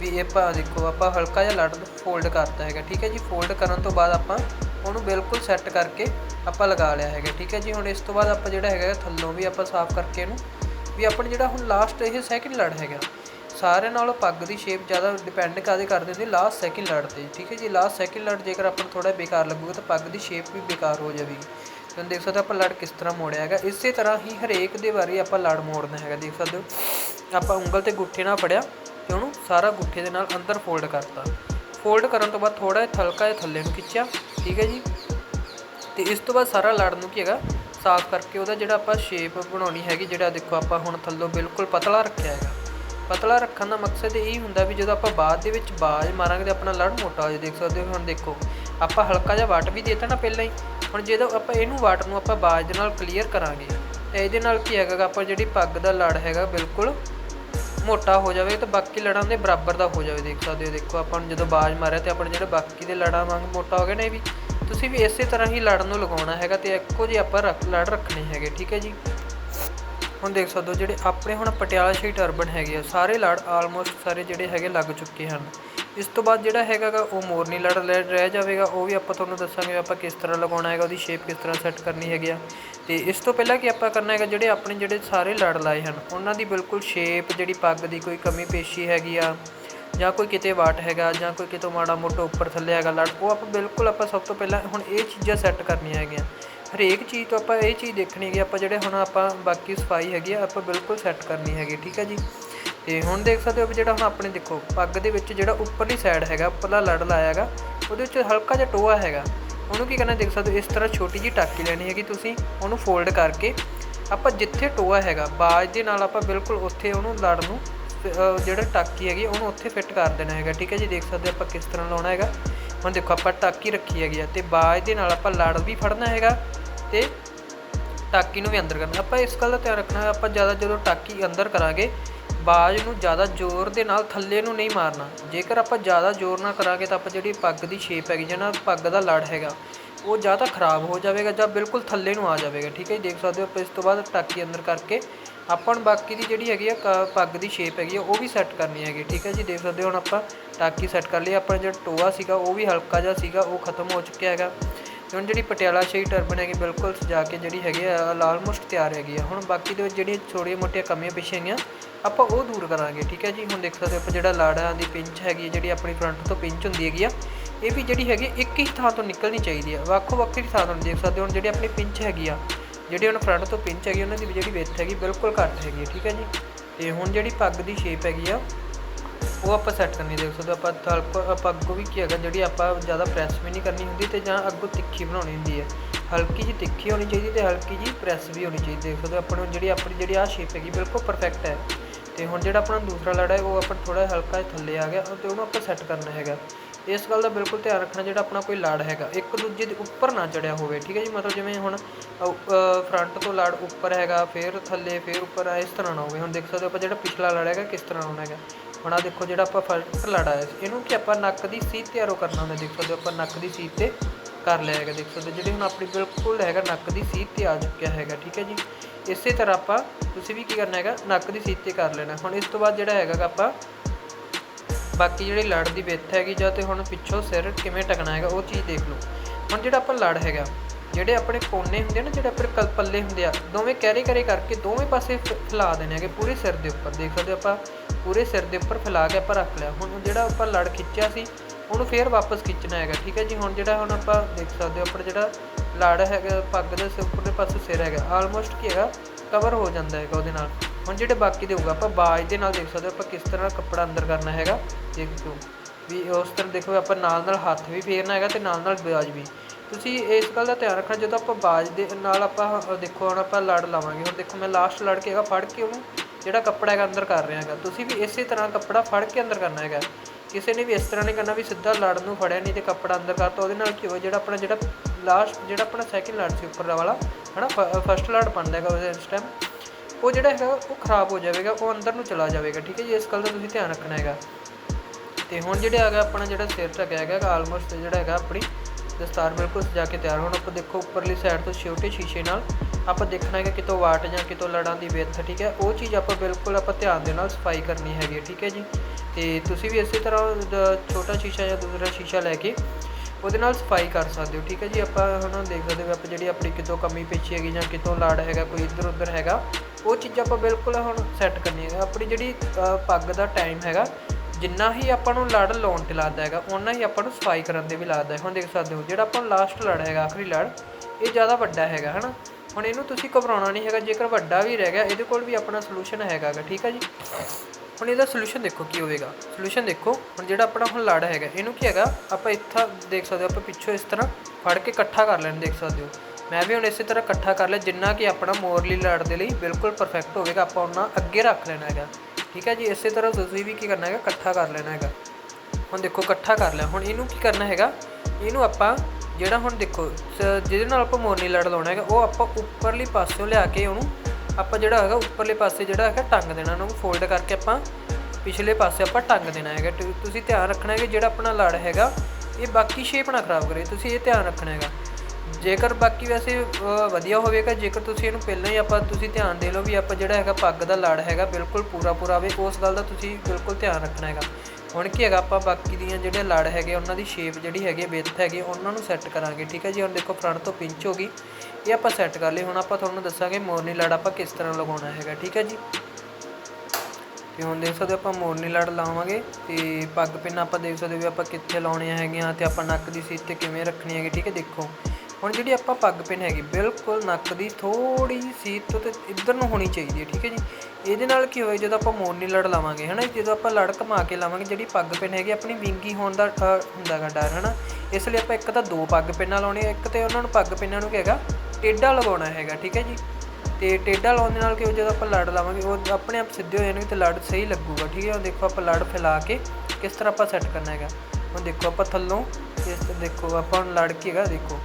ਵੀ ਇਹ ਆਪਾਂ ਦੇਖੋ, ਆਪਾਂ ਹਲਕਾ ਜਿਹਾ ਲੜ ਫੋਲਡ ਕਰਤਾ ਹੈਗਾ, ਠੀਕ ਹੈ ਜੀ? ਫੋਲਡ ਕਰਨ ਤੋਂ ਬਾਅਦ ਆਪਾਂ ਉਹਨੂੰ ਬਿਲਕੁਲ ਸੈੱਟ ਕਰਕੇ ਆਪਾਂ ਲਗਾ ਲਿਆ ਹੈਗਾ, ਠੀਕ ਹੈ ਜੀ? ਹੁਣ ਇਸ ਤੋਂ ਬਾਅਦ ਆਪਾਂ ਜਿਹੜਾ ਹੈਗਾ ਥੱਲੋਂ ਵੀ ਆਪਾਂ ਸਾਫ਼ ਕਰਕੇ ਇਹਨੂੰ, ਵੀ ਆਪਣਾ ਜਿਹੜਾ ਹੁਣ ਲਾਸਟ ਇਹ ਸੈਕਿੰਡ ਲੜ ਹੈਗਾ, ਸਾਰਿਆਂ ਨਾਲੋਂ ਪੱਗ ਦੀ ਸ਼ੇਪ ਜ਼ਿਆਦਾ ਡਿਪੈਂਡ ਕਾਦੇ ਕਰਦੇ ਹੁੰਦੇ ਲਾਸਟ ਸੈਕਿੰਡ ਲੜ ਤੇ, ਠੀਕ ਹੈ ਜੀ? ਲਾਸਟ ਸੈਕਿੰਡ ਲੜ ਜੇਕਰ ਆਪਾਂ ਨੂੰ ਥੋੜਾ ਬੇਕਾਰ ਲੱਗੂਗਾ ਤਾਂ ਪੱਗ ਦੀ ਸ਼ੇਪ ਵੀ ਬੇਕਾਰ ਹੋ ਜਾਵੇਗੀ। ਤੁਸੀਂ ਦੇਖ ਸਕਦੇ ਹੋ ਆਪਾਂ ਲੜ ਕਿਸ ਤਰ੍ਹਾਂ ਮੋੜਿਆ ਹੈਗਾ। ਇਸੇ ਤਰ੍ਹਾਂ ਹੀ ਹਰੇਕ ਦੇ ਬਾਰੇ ਆਪਾਂ ਲੜ ਮੋੜਨਾ ਹੈਗਾ, ਦੇਖ ਸਕਦੇ ਹੋ। ਆਪਾਂ ਉਂਗਲ ਤੇ ਗੁੱਠੇ ਨਾਲ ਫੜਿਆ ਤੇ ਉਹਨੂੰ ਸਾਰਾ ਗੁੱਠੇ ਦੇ ਨਾਲ ਅੰਦਰ ਫੋਲਡ ਕਰਤਾ। ਫੋਲਡ ਕਰਨ ਤੋਂ ਬਾਅਦ ਥੋੜਾ ਜਿਹਾ ਹਲਕਾ ਜਿਹਾ ਥੱਲੇ ਨੂੰ ਖਿੱਚਿਆ, ਠੀਕ ਹੈ ਜੀ? ਤੇ ਇਸ ਤੋਂ ਬਾਅਦ ਸਾਰਾ ਲੜ ਨੂੰ ਕੀ ਹੈਗਾ। ਸਾਫ਼ ਕਰਕੇ ਉਹਦਾ ਜਿਹੜਾ ਆਪਾਂ ਸ਼ੇਪ ਬਣਾਉਣੀ ਹੈਗੀ, ਜਿਹੜਾ ਦੇਖੋ ਆਪਾਂ ਹੁਣ ਥੱਲੋਂ ਬਿਲਕੁਲ ਪਤਲਾ ਰੱਖਿਆ ਹੈਗਾ। ਪਤਲਾ ਰੱਖਣ ਦਾ ਮਕਸਦ ਇਹ ਹੁੰਦਾ ਵੀ ਜਦੋਂ ਆਪਾਂ ਬਾਅਦ ਦੇ ਵਿੱਚ ਬਾਜ ਮਾਰਾਂਗੇ ਤੇ ਆਪਣਾ ਲੜ ਮੋਟਾ ਹੋ ਜਾਏ, ਦੇਖ ਸਕਦੇ ਹੋ ਹੁਣ ਦੇਖੋ। ਆਪਾਂ ਹਲਕਾ ਜਿਹਾ ਵਾਟ ਵੀ ਦੇਤਾ ਨਾ ਪਹਿਲਾਂ ਹੀ, ਹੁਣ ਜਦੋਂ ਆਪਾਂ ਇਹਨੂੰ ਵਾਟ ਨੂੰ ਆਪਾਂ ਬਾਜ ਦੇ ਨਾਲ ਕਲੀਅਰ ਕਰਾਂਗੇ, ਤੇ ਇਹਦੇ ਨਾਲ ਕੀ ਹੈਗਾ ਆਪਾਂ ਜਿਹੜੀ ਪੱਗ ਦਾ ਲੜ ਹੈਗਾ ਬਿਲਕੁਲ ਮੋਟਾ ਹੋ ਜਾਵੇ ਤੇ ਬਾਕੀ ਲੜਾਂ ਦੇ ਬਰਾਬਰ ਦਾ ਹੋ ਜਾਵੇ, ਦੇਖ ਸਕਦੇ ਹੋ ਦੇਖੋ ਆਪਾਂ ਨੂੰ ਜਦੋਂ ਬਾਜ ਮਾਰਿਆ ਤੇ ਆਪਣੇ ਜਿਹੜੇ ਬਾਕੀ ਦੇ ਲੜਾਂ ਵਾਂਗ ਮੋਟਾ ਹੋ ਗਿਆ ਨਾ ਇਹ ਵੀ। ਤੁਸੀਂ ਵੀ ਇਸੇ ਤਰ੍ਹਾਂ ਹੀ ਲੜ ਨੂੰ ਲਗਾਉਣਾ ਹੈਗਾ ਤੇ ਇੱਕੋ ਜਿਹੇ ਆਪਾਂ ਰੱਖ ਲੜ ਰੱਖਣੇ ਹੈਗੇ, ਠੀਕ ਹੈ ਜੀ? ਹੁਣ ਦੇਖ ਸਕਦੇ ਹੋ ਜਿਹੜੇ ਆਪਣੇ ਹੁਣ ਪਟਿਆਲਾ ਸ਼ਾਹੀ ਅਰਬਨ ਹੈਗੇ ਆ, ਸਾਰੇ ਲੜ ਆਲਮੋਸਟ ਸਾਰੇ ਜਿਹੜੇ ਹੈਗੇ ਲੱਗ ਚੁੱਕੇ ਹਨ। ਇਸ ਤੋਂ ਬਾਅਦ ਜਿਹੜਾ ਹੈਗਾਗਾ ਉਹ ਮੋਰਨੀ ਲੜ ਲੈ- ਰਹਿ ਜਾਵੇਗਾ, ਉਹ ਵੀ ਆਪਾਂ ਤੁਹਾਨੂੰ ਦੱਸਾਂਗੇ ਆਪਾਂ ਕਿਸ ਤਰ੍ਹਾਂ ਲਗਾਉਣਾ ਹੈਗਾ, ਉਹਦੀ ਸ਼ੇਪ ਕਿਸ ਤਰ੍ਹਾਂ ਸੈੱਟ ਕਰਨੀ ਹੈਗੀ ਆ। ਤੇ ਇਸ ਤੋਂ ਪਹਿਲਾਂ ਕੀ ਆਪਾਂ ਕਰਨਾ ਹੈਗਾ, ਜਿਹੜੇ ਆਪਣੇ ਜਿਹੜੇ ਸਾਰੇ ਲੜ ਲਾਏ ਹਨ, ਉਹਨਾਂ ਦੀ ਬਿਲਕੁਲ ਸ਼ੇਪ ਜਿਹੜੀ ਪੱਗ ਦੀ ਕੋਈ ਕਮੀ ਪੇਸ਼ੀ ਹੈਗੀ ਆ ਜਾਂ ਕੋਈ ਕਿਤੇ ਵਾਟ ਹੈਗਾ, ਜਾਂ ਕੋਈ ਕਿਤੋਂ ਮਾੜਾ ਮੋਟਾ ਉੱਪਰ ਥੱਲੇ ਹੈਗਾ ਲੜ ਉਹ ਆਪਾਂ ਬਿਲਕੁਲ ਆਪਾਂ ਸਭ ਤੋਂ ਪਹਿਲਾਂ ਹੁਣ ਇਹ ਚੀਜ਼ਾਂ ਸੈੱਟ ਕਰਨੀਆਂ ਹੈਗੀਆਂ। ਹਰੇਕ ਚੀਜ਼ ਤੋਂ ਆਪਾਂ ਇਹ ਚੀਜ਼ ਦੇਖਣੀ ਹੈਗੀ, ਆਪਾਂ ਜਿਹੜੇ ਹੁਣ ਆਪਾਂ ਬਾਕੀ ਸਫ਼ਾਈ ਹੈਗੀ ਆ, ਆਪਾਂ ਬਿਲਕੁਲ ਸੈੱਟ ਕਰਨੀ ਹੈਗੀ, ਠੀਕ ਹੈ ਜੀ? ਤੇ ਹੁਣ ਦੇਖ ਸਕਦੇ ਹੋ ਵੀ ਜਿਹੜਾ ਹੁਣ ਆਪਣੇ ਦੇਖੋ, ਪੱਗ ਦੇ ਵਿੱਚ ਜਿਹੜਾ ਉੱਪਰਲੀ ਸਾਈਡ ਹੈਗਾ, ਉੱਪਰਲਾ ਲੜ ਲਾਇਆ ਹੈਗਾ, ਉਹਦੇ ਵਿੱਚ ਹਲਕਾ ਜਿਹਾ ਟੋਆ ਹੈਗਾ। ਉਹਨੂੰ ਕੀ ਕਰਨਾ ਦੇਖ ਸਕਦੇ ਹੋ, ਇਸ ਤਰ੍ਹਾਂ ਛੋਟੀ ਜਿਹੀ ਟਾਕੀ ਲੈਣੀ ਹੈਗੀ ਤੁਸੀਂ, ਉਹਨੂੰ ਫੋਲਡ ਕਰਕੇ ਆਪਾਂ ਜਿੱਥੇ ਟੋਆ ਹੈਗਾ, ਬਾਜ ਦੇ ਨਾਲ ਆਪਾਂ ਬਿਲਕੁਲ ਉੱਥੇ ਉਹਨੂੰ ਲੜ ਨੂੰ ਜਿਹੜਾ ਟਾਕੀ ਹੈਗੀ, ਉਹਨੂੰ ਉੱਥੇ ਫਿੱਟ ਕਰ ਦੇਣਾ ਹੈਗਾ, ਠੀਕ ਹੈ ਜੀ? ਦੇਖ ਸਕਦੇ ਹੋ ਆਪਾਂ ਕਿਸ ਤਰ੍ਹਾਂ ਲਾਉਣਾ ਹੈਗਾ। ਹੁਣ ਦੇਖੋ, ਆਪਾਂ ਟਾਕੀ ਰੱਖੀ ਹੈਗੀ ਆ ਤੇ ਬਾਜ ਦੇ ਨਾਲ ਆਪਾਂ ਲੜ ਵੀ ਫੜਨਾ ਹੈਗਾ ਤੇ ਟਾਕੀ ਨੂੰ ਵੀ ਅੰਦਰ ਕਰਨਾ। ਆਪਾਂ ਇਸ ਗੱਲ ਦਾ ਧਿਆਨ ਰੱਖਣਾ ਹੈ ਆਪਾਂ ਜ਼ਿਆਦਾ ਜਦੋਂ ਟਾਕੀ ਅੰਦਰ ਕਰਾਂਗੇ, ਬਾਜ ਨੂੰ ਜ਼ਿਆਦਾ ਜ਼ੋਰ ਦੇ ਨਾਲ ਥੱਲੇ ਨੂੰ ਨਹੀਂ ਮਾਰਨਾ। ਜੇਕਰ ਆਪਾਂ ਜ਼ਿਆਦਾ ਜ਼ੋਰ ਨਾਲ ਕਰਾਂਗੇ ਤਾਂ ਆਪਾਂ ਜਿਹੜੀ ਪੱਗ ਦੀ ਸ਼ੇਪ ਹੈਗੀ ਜਿਹਨਾਂ ਪੱਗ ਦਾ ਲੜ ਹੈਗਾ, ਉਹ ਜਾਂ ਤਾਂ ਖਰਾਬ ਹੋ ਜਾਵੇਗਾ ਜਾਂ ਬਿਲਕੁਲ ਥੱਲੇ ਨੂੰ ਆ ਜਾਵੇਗਾ, ਠੀਕ ਹੈ ਜੀ? ਦੇਖ ਸਕਦੇ ਹੋ ਆਪਾਂ ਇਸ ਤੋਂ ਬਾਅਦ ਟਾਕੀ ਅੰਦਰ ਕਰਕੇ ਆਪਾਂ ਨੂੰ ਬਾਕੀ ਦੀ ਜਿਹੜੀ ਹੈਗੀ ਆ ਕ- ਪੱਗ ਦੀ ਸ਼ੇਪ ਹੈਗੀ ਆ, ਉਹ ਵੀ ਸੈੱਟ ਕਰਨੀ ਹੈਗੀ, ਠੀਕ ਹੈ ਜੀ? ਦੇਖ ਸਕਦੇ ਹੋ ਹੁਣ ਆਪਾਂ ਟਾਕੀ ਸੈੱਟ ਕਰ ਲਈ ਆਪਣਾ ਜਿਹੜਾ ਟੋਆ ਸੀਗਾ, ਉਹ ਵੀ ਹਲਕਾ ਜਿਹਾ ਸੀਗਾ, ਉਹ ਖਤਮ ਹੋ ਚੁੱਕਿਆ ਹੈਗਾ। ਹੁਣ ਜਿਹੜੀ ਪਟਿਆਲਾ ਸ਼ਾਹੀ ਟਰਬਨ ਹੈਗੀ, ਬਿਲਕੁਲ ਸਜਾ ਕੇ ਜਿਹੜੀ ਹੈਗੀ ਆ ਆਲਮੋਸਟ ਤਿਆਰ ਹੈਗੀ ਆ। ਹੁਣ ਬਾਕੀ ਦੇ ਵਿੱਚ ਜਿਹੜੀਆਂ ਛੋਟੀਆਂ ਮੋਟੀਆਂ ਕਮੀਆਂ ਪਿੱਛੇ ਹੈਗੀਆਂ, ਆਪਾਂ ਉਹ ਦੂਰ ਕਰਾਂਗੇ, ਠੀਕ ਹੈ ਜੀ? ਹੁਣ ਦੇਖ ਸਕਦੇ ਹੋ ਆਪਾਂ ਜਿਹੜਾ ਲਾੜਾਂ ਦੀ ਪਿੰਚ ਹੈਗੀ ਜਿਹੜੀ ਆਪਣੀ ਫਰੰਟ ਤੋਂ ਪਿੰਚ ਹੁੰਦੀ ਹੈਗੀ ਆ, ਇਹ ਵੀ ਜਿਹੜੀ ਹੈਗੀ ਇੱਕ ਹੀ ਥਾਂ ਤੋਂ ਨਿਕਲਣੀ ਚਾਹੀਦੀ ਆ ਵੱਖੋ ਵੱਖਰੀ ਥਾਂ ਤੋਂ ਦੇਖ ਸਕਦੇ ਹੋ ਹੁਣ ਜਿਹੜੀ ਆਪਣੀ ਪਿੰਚ ਹੈਗੀ ਆ ਜਿਹੜੀ ਹੁਣ ਫਰੰਟ ਤੋਂ ਪਿੰਚ ਹੈਗੀ ਉਹਨਾਂ ਦੀ ਜਿਹੜੀ ਵਿੱਥ ਹੈਗੀ ਬਿਲਕੁਲ ਘੱਟ ਹੈਗੀ ਆ, ਠੀਕ ਹੈ ਜੀ? ਤੇ ਹੁਣ ਜਿਹੜੀ ਪੱਗ ਦੀ ਸ਼ੇਪ ਹੈਗੀ ਆ ਉਹ ਆਪਾਂ ਸੈੱਟ ਕਰਨੀ ਦੇਖ ਸਕਦੇ ਹੋ ਆਪਾਂ ਤਲਕ ਆਪਾਂ ਅੱਗੋਂ ਵੀ ਕੀ ਹੈਗਾ ਜਿਹੜੀ ਆਪਾਂ ਜ਼ਿਆਦਾ ਪ੍ਰੈਸ ਵੀ ਨਹੀਂ ਕਰਨੀ ਹੁੰਦੀ ਤੇ ਜਾਂ ਅੱਗੋਂ ਤਿੱਖੀ ਬਣਾਉਣੀ ਹੁੰਦੀ ਹੈ। ਹਲਕੀ ਜੀ ਤਿੱਖੀ ਹੋਣੀ ਚਾਹੀਦੀ ਤੇ ਹਲਕੀ ਜੀ ਪ੍ਰੈਸ ਵੀ ਹੋਣੀ ਚਾਹੀਦੀ ਦੇਖ ਸਕਦੇ ਹੋ ਆਪਾਂ ਨੂੰ ਜਿਹੜੀ ਆਪਣੀ ਜਿਹੜੀ ਆਹ ਸ਼ੇਪ ਹੈਗੀ ਬਿਲਕੁਲ ਪਰਫੈਕਟ ਹੈ। ਤੇ ਹੁਣ ਜਿਹੜਾ ਆਪਣਾ ਦੂਸਰਾ ਲੜਾ ਹੈ ਉਹ ਆਪਾਂ ਥੋੜਾ ਹਲਕਾ ਜਿਹਾ ਥੱਲੇ ਆ ਗਿਆ ਤੇ ਉਹਨੂੰ ਆਪਾਂ ਸੈੱਟ ਕਰਨਾ ਹੈਗਾ। ਇਸ ਗੱਲ ਦਾ ਬਿਲਕੁਲ ਧਿਆਨ ਰੱਖਣਾ ਜਿਹੜਾ ਆਪਣਾ ਕੋਈ ਲਾੜ ਹੈਗਾ, ਇੱਕ ਦੂਜੇ ਦੇ ਉੱਪਰ ਨਾ ਚੜਿਆ ਹੋਵੇ, ਠੀਕ ਹੈ ਜੀ? ਮਤਲਬ ਜਿਵੇਂ ਹੁਣ ਫਰੰਟ ਤੋਂ ਲਾੜ ਉੱਪਰ ਹੈਗਾ, ਫਿਰ ਥੱਲੇ, ਫਿਰ ਉੱਪਰ ਆ ਇਸ ਤਰ੍ਹਾਂ ਨਾ ਹੋਵੇ। ਹੁਣ ਦੇਖ ਸਕਦੇ ਹੋ ਆਪਾਂ ਜਿਹੜਾ ਪਿਛਲਾ ਲੜ ਹੈਗਾ, ਕਿਸ ਤਰ੍ਹਾਂ ਹੋਣਾ ਹੈਗਾ। ਹੁਣ ਆ ਦੇਖੋ ਜਿਹੜਾ ਆਪਾਂ ਫਰੰਟ ਲੜ ਆਇਆ ਇਹਨੂੰ ਕਿ ਆਪਾਂ ਨੱਕ ਦੀ ਸੀਟ ਤਿਆਰੋ ਕਰਨਾ ਹੁੰਦਾ, ਦੇਖ ਸਕਦੇ ਹੋ ਆਪਾਂ ਨੱਕ ਦੀ ਸੀਟ ਤੇ ਕਰ ਲਿਆ ਹੈਗਾ, ਦੇਖ ਸਕਦੇ ਹੋ। ਜਿਹੜੀ ਹੁਣ ਆਪਣੀ ਬਿਲਕੁਲ ਹੈਗਾ, ਨੱਕ ਦੀ ਸੀਟ ਤੇ ਆ ਚੁੱਕਿਆ ਹੈਗਾ, ਠੀਕ ਹੈ ਜੀ? ਇਸੇ ਤਰ੍ਹਾਂ ਆਪਾਂ ਤੁਸੀਂ ਵੀ ਕੀ ਕਰਨਾ ਹੈਗਾ, ਨੱਕ ਦੀ ਸੀਟ ਤੇ ਕਰ ਲੈਣਾ। ਹੁਣ ਇਸ ਤੋਂ ਬਾਅਦ ਜਿਹੜਾ ਹੈਗਾ ਆਪਾਂ ਬਾਕੀ ਜਿਹੜੀ ਲੜ ਦੀ ਵਿੱਥ ਹੈਗੀ ਜਾਂ ਤੇ ਹੁਣ ਪਿੱਛੋਂ ਸਿਰ ਕਿਵੇਂ ਟਕਣਾ ਹੈਗਾ, ਉਹ ਚੀਜ਼ ਦੇਖ ਲਓ। ਹੁਣ ਜਿਹੜਾ ਆਪਾਂ ਲੜ ਹੈਗਾ, ਜਿਹੜੇ ਆਪਣੇ ਕੋਨੇ ਹੁੰਦੇ ਆ ਨਾ, ਜਿਹੜੇ ਆਪਣੇ ਕਲ ਪੱਲੇ ਹੁੰਦੇ ਆ, ਦੋਵੇਂ ਕੈਰੀ ਕੈਰੀ ਕਰਕੇ ਦੋਵੇਂ ਪਾਸੇ ਫੈਲਾ ਦੇਣੇ ਹੈਗੇ ਪੂਰੇ ਸਿਰ ਦੇ ਉੱਪਰ। ਦੇਖ ਸਕਦੇ ਹੋ ਆਪਾਂ, ਪੂਰੇ ਸਿਰ ਦੇ ਉੱਪਰ ਫੈਲਾ ਕੇ ਆਪਾਂ ਰੱਖ ਲਿਆ। ਹੁਣ ਜਿਹੜਾ ਆਪਾਂ ਲੜ ਖਿੱਚਿਆ ਸੀ, ਉਹਨੂੰ ਫੇਰ ਵਾਪਸ ਖਿੱਚਣਾ ਹੈਗਾ, ਠੀਕ ਹੈ ਜੀ? ਹੁਣ ਜਿਹੜਾ ਹੁਣ ਆਪਾਂ ਦੇਖ ਸਕਦੇ ਹੋ, ਆਪਣਾ ਜਿਹੜਾ ਲੜ ਹੈਗਾ, ਪੱਗ ਦੇ ਸਿਰ ਉੱਪਰਲੇ ਪਾਸੇ ਸਿਰ ਹੈਗਾ ਆਲਮੋਸਟ ਕੀ ਹੈਗਾ ਕਵਰ ਹੋ ਜਾਂਦਾ ਹੈਗਾ ਉਹਦੇ ਨਾਲ। ਹੁਣ ਜਿਹੜੇ ਬਾਕੀ ਦੇ ਹੋਊਗਾ, ਆਪਾਂ ਬਾਜ ਦੇ ਨਾਲ ਦੇਖ ਸਕਦੇ ਹੋ ਆਪਾਂ ਕਿਸ ਤਰ੍ਹਾਂ ਕੱਪੜਾ ਅੰਦਰ ਕਰਨਾ ਹੈਗਾ, ਦੇਖੋ ਵੀ ਉਸ ਤਰ੍ਹਾਂ ਦੇਖੋ, ਆਪਾਂ ਨਾਲ ਨਾਲ ਹੱਥ ਵੀ ਫੇਰਨਾ ਹੈਗਾ ਤੇ ਨਾਲ ਨਾਲ ਬਾਜ ਵੀ। ਤੁਸੀਂ ਇਸ ਗੱਲ ਦਾ ਧਿਆਨ ਰੱਖਣਾ, ਜਦੋਂ ਆਪਾਂ ਬਾਜ ਦੇ ਨਾਲ ਆਪਾਂ ਦੇਖੋ, ਹੁਣ ਆਪਾਂ ਲੜ ਲਾਵਾਂਗੇ। ਹੁਣ ਦੇਖੋ, ਮੈਂ ਲਾਸਟ ਲੜ ਕੇ ਹੈਗਾ, ਫੜ ਕੇ ਉਹਨੂੰ ਜਿਹੜਾ ਕੱਪੜਾ ਹੈਗਾ ਅੰਦਰ ਕਰ ਰਿਹਾ ਹੈਗਾ। ਤੁਸੀਂ ਵੀ ਇਸੇ ਤਰ੍ਹਾਂ ਕੱਪੜਾ ਫੜ ਕੇ ਅੰਦਰ ਕਰਨਾ ਹੈਗਾ। ਕਿਸੇ ਨੇ ਵੀ ਇਸ ਤਰ੍ਹਾਂ ਨਹੀਂ ਕਰਨਾ ਵੀ ਸਿੱਧਾ ਲੜ ਨੂੰ ਫੜਿਆ ਨਹੀਂ ਤੇ ਕੱਪੜਾ ਅੰਦਰ ਕਰਤਾ ਉਹਦੇ ਨਾਲ ਕੀ ਹੋਇਆ, ਜਿਹੜਾ ਆਪਣਾ ਜਿਹੜਾ ਲਾਸਟ ਜਿਹੜਾ ਆਪਣਾ ਸੈਕਿੰਡ ਲੜ ਸੀ ਉੱਪਰ ਵਾਲਾ, ਹਨਾ ਫਸਟ ਲੜ ਬਣਦਾ ਹੈਗਾ ਉਹਦੇ ਇਸ ਟਾਈਮ ਉਹ ਜਿਹੜਾ ਹੈਗਾ ਉਹ ਖਰਾਬ ਹੋ ਜਾਵੇਗਾ ਉਹ ਅੰਦਰ ਨੂੰ ਚਲਾ ਜਾਵੇਗਾ ਠੀਕ ਹੈ ਜੀ? ਇਸ ਗੱਲ ਦਾ ਤੁਸੀਂ ਧਿਆਨ ਰੱਖਣਾ ਹੈਗਾ। ਤੇ ਹੁਣ ਜਿਹੜਾ ਹੈਗਾ ਆਪਣਾ ਜਿਹੜਾ ਸਿਰ ਢੱਕਿਆ ਹੈਗਾ ਆਲਮੋਸਟ ਜਿਹੜਾ ਹੈਗਾ ਆਪਣੀ ਦਸਤਾਰ ਬਿਲਕੁਲ ਸਜਾ ਕੇ ਤਿਆਰ। ਹੁਣ ਆਪਾਂ ਦੇਖੋ ਉੱਪਰਲੀ ਸਾਈਡ ਤੋਂ ਛੋਟੇ ਸ਼ੀਸ਼ੇ ਨਾਲ ਆਪਾਂ ਦੇਖਣਾ ਹੈਗਾ ਕਿਤੋਂ ਵਾਟ ਜਾਂ ਕਿਤੋਂ ਲੜਾਂ ਦੀ ਵਿੱਥ ਠੀਕ ਹੈ? ਉਹ ਚੀਜ਼ ਆਪਾਂ ਬਿਲਕੁਲ ਆਪਾਂ ਧਿਆਨ ਦੇ ਨਾਲ ਸਫ਼ਾਈ ਕਰਨੀ ਹੈਗੀ ਹੈ, ਠੀਕ ਹੈ ਜੀ? ਤੇ ਤੁਸੀਂ ਵੀ ਇਸੇ ਤਰ੍ਹਾਂ ਛੋਟਾ ਸ਼ੀਸ਼ਾ ਜਾਂ ਦੂਸਰਾ ਸ਼ੀਸ਼ਾ ਲੈ ਕੇ ਉਹਦੇ ਨਾਲ ਸਫ਼ਾਈ ਕਰ ਸਕਦੇ ਹੋ, ਠੀਕ ਹੈ ਜੀ? ਆਪਾਂ ਹੁਣ ਦੇਖ ਸਕਦੇ ਹੋ ਆਪਾਂ ਜਿਹੜੀ ਆਪਣੀ ਕਿਤੋਂ ਕਮੀ ਪੇਸ਼ੀ ਹੈਗੀ ਜਾਂ ਕਿਤੋਂ ਲਾੜ ਹੈਗਾ, ਕੋਈ ਇੱਧਰ ਉੱਧਰ ਹੈਗਾ, ਉਹ ਚੀਜ਼ਾਂ ਆਪਾਂ ਬਿਲਕੁਲ ਹੁਣ ਸੈੱਟ ਕਰਨੀ ਹੈ ਆਪਣੀ ਜਿਹੜੀ ਪੱਗ ਦਾ ਟਾਈਮ ਹੈਗਾ, ਜਿੰਨਾ ਹੀ ਆਪਾਂ ਨੂੰ ਲੜ ਲਾਉਣ ਤੇ ਲੱਗਦਾ ਹੈਗਾ ਉਨਾ ਹੀ ਆਪਾਂ ਨੂੰ ਸਫ਼ਾਈ ਕਰਨ 'ਤੇ ਵੀ ਲੱਗਦਾ ਹੈ। ਹੁਣ ਦੇਖ ਸਕਦੇ ਹੋ, ਜਿਹੜਾ ਆਪਾਂ ਲਾਸਟ ਲੜ ਹੈਗਾ, ਆਖਰੀ ਲੜ, ਇਹ ਜ਼ਿਆਦਾ ਵੱਡਾ ਹੈਗਾ, ਹਨਾ? ਹੁਣ ਇਹਨੂੰ ਤੁਸੀਂ ਘਬਰਾਉਣਾ ਨਹੀਂ ਹੈਗਾ, ਜੇਕਰ ਵੱਡਾ ਵੀ ਰਹਿ ਗਿਆ, ਇਹਦੇ ਕੋਲ ਵੀ ਆਪਣਾ ਸੋਲੂਸ਼ਨ ਹੈਗਾ ਠੀਕ ਹੈ ਜੀ? ਹੁਣ ਇਹਦਾ ਸੋਲੂਸ਼ਨ ਦੇਖੋ ਕੀ ਹੋਵੇਗਾ। ਸੋਲੂਸ਼ਨ ਦੇਖੋ, ਹੁਣ ਜਿਹੜਾ ਆਪਣਾ ਹੁਣ ਲੜ ਹੈਗਾ, ਇਹਨੂੰ ਕੀ ਹੈਗਾ, ਆਪਾਂ ਇੱਥਾ ਦੇਖ ਸਕਦੇ ਹੋ, ਆਪਾਂ ਪਿੱਛੋਂ ਇਸ ਤਰ੍ਹਾਂ ਫੜ ਕੇ ਇਕੱਠਾ ਕਰ ਲੈਣ ਦੇਖ ਸਕਦੇ ਹੋ। ਮੈਂ ਵੀ ਹੁਣ ਇਸੇ ਤਰ੍ਹਾਂ ਇਕੱਠਾ ਕਰ ਲਿਆ, ਜਿੰਨਾ ਕਿ ਆਪਣਾ ਮੋਰਲੀ ਲੜ ਦੇ ਲਈ ਬਿਲਕੁਲ ਪਰਫੈਕਟ ਹੋਵੇਗਾ, ਆਪਾਂ ਉਹਨਾਂ ਅੱਗੇ ਰੱਖ ਲੈਣਾ ਹੈਗਾ। ਠੀਕ ਹੈ ਜੀ, ਇਸੇ ਤਰ੍ਹਾਂ ਤੁਸੀਂ ਵੀ ਕੀ ਕਰਨਾ ਹੈਗਾ, ਇਕੱਠਾ ਕਰ ਲੈਣਾ ਹੈਗਾ। ਹੁਣ ਦੇਖੋ, ਇਕੱਠਾ ਕਰ ਲਿਆ। ਹੁਣ ਇਹਨੂੰ ਕੀ ਕਰਨਾ ਹੈਗਾ, ਇਹਨੂੰ ਆਪਾਂ ਜਿਹੜਾ ਹੁਣ ਦੇਖੋ, ਸ- ਜਿਹਦੇ ਨਾਲ ਆਪਾਂ ਮੋਰਨੀ ਲੜ ਲਾਉਣਾ ਹੈਗਾ, ਉਹ ਆਪਾਂ ਉੱਪਰਲੀ ਪਾਸਿਓਂ ਲਿਆ ਕੇ ਉਹਨੂੰ ਆਪਾਂ ਜਿਹੜਾ ਹੈਗਾ ਉੱਪਰਲੇ ਪਾਸੇ ਜਿਹੜਾ ਹੈਗਾ ਟੰਗ ਦੇਣਾ, ਉਹਨੂੰ ਫੋਲਡ ਕਰਕੇ ਆਪਾਂ ਪਿਛਲੇ ਪਾਸੇ ਆਪਾਂ ਟੰਗ ਦੇਣਾ ਹੈਗਾ। ਤੁ- ਤੁਸੀਂ ਧਿਆਨ ਰੱਖਣਾ ਹੈ ਕਿ ਜਿਹੜਾ ਆਪਣਾ ਲੜ ਹੈਗਾ, ਇਹ ਬਾਕੀ ਸ਼ੇਪ ਨਾ ਖਰਾਬ ਕਰੇ। ਤੁਸੀਂ ਇਹ ਧਿਆਨ ਰੱਖਣਾ ਹੈਗਾ। ਜੇਕਰ ਬਾਕੀ ਵੈਸੇ ਵਧੀਆ ਹੋਵੇਗਾ, ਜੇਕਰ ਤੁਸੀਂ ਇਹਨੂੰ ਪਹਿਲਾਂ ਹੀ ਆਪਾਂ ਤੁਸੀਂ ਧਿਆਨ ਦੇ ਲਓ ਵੀ ਆਪਾਂ ਜਿਹੜਾ ਹੈਗਾ ਪੱਗ ਦਾ ਲੜ ਹੈਗਾ, ਬਿਲਕੁਲ ਪੂਰਾ ਪੂਰਾ ਆਵੇ, ਉਸ ਗੱਲ ਦਾ ਤੁਸੀਂ ਬਿਲਕੁਲ ਧਿਆਨ ਰੱਖਣਾ ਹੈਗਾ। ਹੁਣ ਕੀ ਹੈਗਾ, ਆਪਾਂ ਬਾਕੀ ਦੀਆਂ ਜਿਹੜੇ ਲੜ ਹੈਗੇ, ਉਹਨਾਂ ਦੀ ਸ਼ੇਪ ਜਿਹੜੀ ਹੈਗੀ ਵਿੱਥ ਹੈਗੀ, ਉਹਨਾਂ ਨੂੰ ਸੈੱਟ ਕਰਾਂਗੇ। ਠੀਕ ਹੈ ਜੀ, ਹੁਣ ਦੇਖੋ ਫਰੰਟ ਤੋਂ ਪਿੰਚ ਹੋ ਗਈ। ਇਹ ਆਪਾਂ ਸੈੱਟ ਕਰ ਲਈ। ਹੁਣ ਆਪਾਂ ਤੁਹਾਨੂੰ ਦੱਸਾਂਗੇ ਮੋਰਨੀ ਲੜ ਆਪਾਂ ਕਿਸ ਤਰ੍ਹਾਂ ਲਗਾਉਣਾ ਹੈਗਾ ਠੀਕ ਹੈ ਜੀ? ਤੇ ਹੁਣ ਦੇਖ ਸਕਦੇ ਹੋ ਆਪਾਂ ਮੋਰਨੀ ਲੜ ਲਾਵਾਂਗੇ ਤੇ ਪੱਗ ਪਿੰਨ ਆਪਾਂ ਦੇਖ ਸਕਦੇ ਵੀ ਆਪਾਂ ਕਿੱਥੇ ਲਾਉਣੀਆਂ ਹੈਗੀਆਂ ਤੇ ਆਪਾਂ ਨੱਕ ਦੀ ਸੀਟ ਤੇ ਕਿਵੇਂ ਰੱਖਣੀ ਹੈਗੀ ਠੀਕ ਹੈ? ਦੇਖੋ ਹੁਣ ਜਿਹੜੀ ਆਪਾਂ ਪੱਗ ਪਿੰਨ ਹੈਗੀ ਬਿਲਕੁਲ ਨੱਕ ਦੀ ਥੋੜੀ ਜਿਹੀ ਸੀਟ ਤੋਂ ਤੇ ਇੱਧਰ ਨੂੰ ਹੋਣੀ ਚਾਹੀਦੀ ਹੈ ਠੀਕ ਹੈ ਜੀ? ਇਹਦੇ ਨਾਲ ਕੀ ਹੋਏ ਜਦੋਂ ਆਪਾਂ ਮੋਰਨੀ ਲੜ ਲਾਵਾਂਗੇ ਹਨਾ ਜਦੋਂ ਆਪਾਂ ਲੜ ਘਮਾ ਕੇ ਲਾਵਾਂਗੇ ਜਿਹੜੀ ਪੱਗ ਪਿੰਨ ਹੈਗੀ ਆਪਣੀ ਵਿੰਗੀ ਹੋਣ ਦਾ ਅ, ਹੁੰਦਾਗਾ ਡਰ ਹਨਾ? ਇਸ ਲਈ ਆਪਾਂ ਇੱਕ ਤਾਂ ਦੋ ਪੱਗ ਪਿੰਨਾਂ ਲਾਉਣੀਆਂ ਇੱਕ ਤੇ ਉਹਨਾਂ ਨੂੰ ਪੱਗ ਪਿੰਨਾਂ ਨੂੰ ਕੀ ਹੈਗਾ? ਟੇਢਾ ਲਗਾਉਣਾ ਹੈਗਾ, ਠੀਕ ਹੈ ਜੀ? ਤੇ ਟੇਢਾ ਲਾਉਣ ਦੇ ਨਾਲ ਕਿ ਉਹ ਜਦੋਂ ਆਪਾਂ ਲੜ ਲਾਵਾਂਗੇ। ਉਹ ਆਪਣੇ ਆਪ ਸਿੱਧੇ ਹੋ ਜਾਣਗੇ ਤੇ ਲੜ ਸਹੀ ਲੱਗੂਗਾ, ਠੀਕ ਹੈ? ਹੁਣ ਦੇਖੋ ਆਪਾਂ ਲੜ ਫੈਲਾ ਕੇ ਕਿਸ ਤਰ੍ਹਾਂ ਆਪਾਂ ਸੈੱਟ ਕਰਨਾ ਹੈਗਾ। ਹੁਣ ਦੇਖੋ ਆਪਾਂ ਥੱਲੋਂ ਇਸ ਦੇਖੋ, ਆਪਾਂ ਹੁਣ ਲੜ ਕੇ ਹੈਗਾ, ਦੇਖੋ।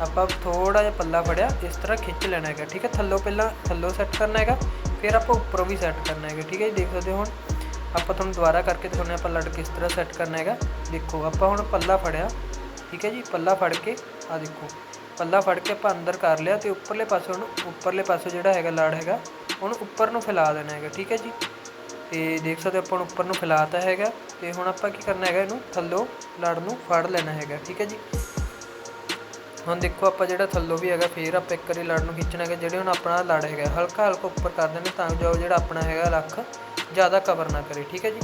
ਆਪਾਂ ਥੋੜਾ ਜਿਹਾ ਪੱਲਾ ਫੜਿਆ, ਇਸ ਤਰ੍ਹਾਂ ਖਿੱਚ ਲੈਣਾ ਹੈਗਾ, ਠੀਕ ਹੈ? ਥੱਲੋਂ ਪਹਿਲਾਂ ਥੱਲੋਂ ਸੈੱਟ ਕਰਨਾ ਹੈਗਾ, ਫਿਰ ਆਪਾਂ ਉੱਪਰੋਂ ਵੀ ਸੈੱਟ ਕਰਨਾ ਹੈਗਾ, ਠੀਕ ਹੈ ਜੀ? ਦੇਖ ਸਕਦੇ ਹੋ ਹੁਣ, ਆਪਾਂ ਤੁਹਾਨੂੰ ਦੁਬਾਰਾ ਕਰਕੇ ਦਿਖਾਉਂਦੇ ਆਪਾਂ ਲੜ ਕਿਸ ਤਰ੍ਹਾਂ ਸੈੱਟ ਕਰਨਾ ਹੈਗਾ। ਦੇਖੋ, ਆਪਾਂ ਹੁਣ ਪੱਲਾ ਫੜਿਆ, ਠੀਕ ਹੈ ਜੀ? ਪੱਲਾ ਫੜ ਕੇ ਆ ਦੇਖੋ। ਪੱਲਾ ਫੜ ਕੇ ਆਪਾਂ ਅੰਦਰ ਕਰ ਲਿਆ ਤੇ ਉੱਪਰਲੇ ਪਾਸੇ ਉਹਨੂੰ, ਉੱਪਰਲੇ ਪਾਸੇ ਜਿਹੜਾ ਹੈਗਾ ਲੜ ਹੈਗਾ, ਉਹਨੂੰ ਉੱਪਰ ਨੂੰ ਫੈਲਾ ਦੇਣਾ ਹੈਗਾ, ਠੀਕ ਹੈ ਜੀ? ਤੇ ਦੇਖ ਸਕਦੇ ਹੋ ਆਪਾਂ ਨੂੰ ਉੱਪਰ ਨੂੰ ਫੈਲਾਤਾ ਹੈਗਾ ਤੇ ਹੁਣ ਆਪਾਂ ਕੀ ਕਰਨਾ ਹੈਗਾ ਇਹਨੂੰ ਥੱਲੋਂ ਲੜ ਨੂੰ ਫੜ ਲੈਣਾ ਹੈਗਾ, ਠੀਕ ਹੈ ਜੀ? ਹੁਣ ਦੇਖੋ ਆਪਾਂ ਜਿਹੜਾ ਥੱਲੋਂ ਵੀ ਹੈਗਾ, ਫੇਰ ਆਪਾਂ ਇੱਕ ਵਾਰੀ ਲੜ ਨੂੰ ਖਿੱਚਣਾ ਹੈਗਾ, ਜਿਹੜੇ ਹੁਣ ਆਪਣਾ ਲੜ ਹੈਗਾ, ਹਲਕਾ ਹਲਕਾ ਉੱਪਰ ਕਰ ਦੇਣਾ ਤਾਂ ਜੋ ਜਿਹੜਾ ਆਪਣਾ ਹੈਗਾ ਲੱਖ ਜ਼ਿਆਦਾ ਕਵਰ ਨਾ ਕਰੇ, ਠੀਕ ਹੈ ਜੀ?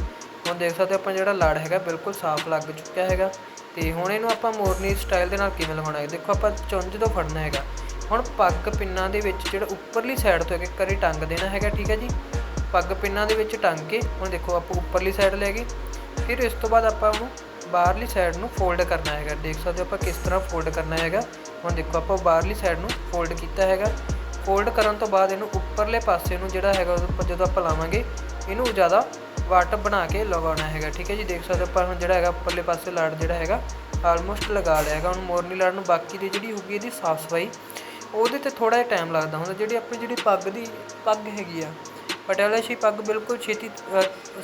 ਹੁਣ ਦੇਖ ਸਕਦੇ ਹੋ ਆਪਾਂ ਜਿਹੜਾ ਲੜ ਹੈਗਾ, ਬਿਲਕੁਲ ਸਾਫ਼ ਲੱਗ ਚੁੱਕਿਆ ਹੈਗਾ। ਤੇ ਹੁਣ ਇਹਨੂੰ ਆਪਾਂ ਮੋਰਨੀ ਸਟਾਈਲ ਦੇ ਨਾਲ ਕਿਵੇਂ ਲਗਾਉਣਾ ਹੈ? ਦੇਖੋ, ਆਪਾਂ ਚੁੰਝ ਤੋਂ ਫੜਨਾ ਹੈਗਾ। ਹੁਣ ਪੱਗ ਪਿੰਨਾਂ ਦੇ ਵਿੱਚ ਜਿਹੜਾ ਉੱਪਰਲੀ ਸਾਈਡ ਤੋਂ ਇੱਕ ਕਰੀ ਟੰਗ ਦੇਣਾ ਹੈਗਾ, ਠੀਕ ਹੈ ਜੀ? ਪੱਗ ਪਿੰਨਾਂ ਦੇ ਵਿੱਚ ਟੰਗ ਕੇ, ਹੁਣ ਦੇਖੋ, ਆਪਾਂ ਉੱਪਰਲੀ ਸਾਈਡ ਲੈ ਗਏ। ਫਿਰ ਇਸ ਤੋਂ ਬਾਅਦ ਆਪਾਂ ਉਹਨੂੰ ਬਾਹਰਲੀ ਸਾਈਡ ਨੂੰ ਫੋਲਡ ਕਰਨਾ ਹੈਗਾ। ਦੇਖ ਸਕਦੇ ਹੋ ਆਪਾਂ ਕਿਸ ਤਰ੍ਹਾਂ ਫੋਲਡ ਕਰਨਾ ਹੈਗਾ। ਹੁਣ ਦੇਖੋ, ਆਪਾਂ ਬਾਹਰਲੀ ਸਾਈਡ ਨੂੰ ਫੋਲਡ ਕੀਤਾ ਹੈਗਾ। ਫੋਲਡ ਕਰਨ ਤੋਂ ਬਾਅਦ ਇਹਨੂੰ ਉੱਪਰਲੇ ਪਾਸੇ ਨੂੰ ਜਿਹੜਾ ਹੈਗਾ ਉੱਪਰ ਜਦੋਂ ਆਪਾਂ ਲਾਵਾਂਗੇ, ਇਹਨੂੰ ਜ਼ਿਆਦਾ ਵਾਟ ਬਣਾ ਕੇ ਲਗਾਉਣਾ ਹੈਗਾ, ਠੀਕ ਹੈ ਜੀ? ਦੇਖ ਸਕਦੇ ਹੋ ਆਪਾਂ ਹੁਣ ਜਿਹੜਾ ਹੈਗਾ, ਉੱਪਰਲੇ ਪਾਸੇ ਲੜ ਜਿਹੜਾ ਹੈਗਾ ਆਲਮੋਸਟ ਲਗਾ ਲਿਆ ਹੈਗਾ। ਹੁਣ ਮੋਰਨੀ ਲੜ ਨੂੰ ਬਾਕੀ ਦੀ ਜਿਹੜੀ ਹੋਊਗੀ ਇਹਦੀ ਸਾਫ਼ ਸਫ਼ਾਈ, ਉਹਦੇ ਤੇ ਥੋੜਾ ਜਿਹਾ ਟਾਈਮ ਲੱਗਦਾ। ਹੁੰਦਾ ਜਿਹੜੀ ਆਪਣੀ ਜਿਹੜੀ ਪੱਗ ਦੀ, ਪੱਗ ਹੈਗੀ ਆ, ਪਟਿਆਲਾ ਸ਼ੀ ਪੱਗ ਬਿਲਕੁਲ ਛੇਤੀ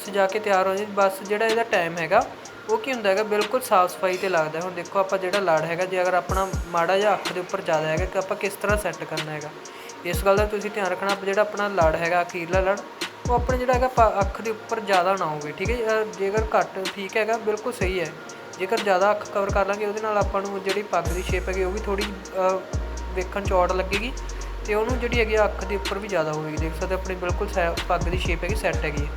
ਸਜਾ ਕੇ ਤਿਆਰ ਹੋ ਜਾਂਦੀ ਬਸ ਜਿਹੜਾ ਇਹਦਾ ਟਾਈਮ ਹੈਗਾ, ਉਹ ਕੀ ਹੁੰਦਾ ਹੈਗਾ, ਬਿਲਕੁਲ ਸਾਫ਼ ਸਫ਼ਾਈ ਤੇ ਲੱਗਦਾ ਹੁਣ ਦੇਖੋ ਆਪਾਂ ਜਿਹੜਾ ਲੜ ਹੈਗਾ, ਜੇ ਅਗਰ ਆਪਣਾ ਮਾੜਾ ਜਿਹਾ ਅੱਖ ਦੇ ਉੱਪਰ ਜ਼ਿਆਦਾ ਹੈਗਾ, ਕਿ ਆਪਾਂ ਕਿਸ ਤਰ੍ਹਾਂ ਸੈੱਟ ਕਰਨਾ ਹੈਗਾ? ਇਸ ਗੱਲ ਦਾ ਤੁਸੀਂ ਧਿਆਨ ਰੱਖਣਾ ਜਿਹੜਾ ਆਪਣਾ ਲੜ ਹੈਗਾ, ਅਖੀਰਲਾ ਲੜ ਉਹ ਆਪਣੇ ਜਿਹੜਾ ਹੈਗਾ ਪ- ਅੱਖ ਦੇ ਉੱਪਰ ਜ਼ਿਆਦਾ ਨਾ ਹੋਵੇ, ਠੀਕ ਹੈ ਜੀ? ਜੇਕਰ ਘੱਟ ਠੀਕ ਹੈਗਾ, ਬਿਲਕੁਲ ਸਹੀ ਹੈ। ਜੇਕਰ ਜ਼ਿਆਦਾ ਅੱਖ ਕਵਰ ਕਰ ਲਾਂਗੇ, ਉਹਦੇ ਨਾਲ ਆਪਾਂ ਨੂੰ ਜਿਹੜੀ ਪੱਗ ਦੀ ਸ਼ੇਪ ਹੈਗੀ, ਉਹ ਵੀ ਥੋੜੀ ਵੇਖਣ ਚ ਔੜ ਲੱਗੇਗੀ ਤੇ ਉਹਨੂੰ ਜਿਹੜੀ ਹੈਗੀ ਆ ਅੱਖ ਦੇ ਉੱਪਰ ਵੀ ਜ਼ਿਆਦਾ ਹੋਵੇਗੀ। ਦੇਖ ਸਕਦੇ ਆਪਣੀ ਬਿਲਕੁਲ ਸੈ- ਪੱਗ ਦੀ ਸ਼ੇਪ ਹੈਗੀ ਸੈੱਟ ਹੈਗੀ ਹੈ।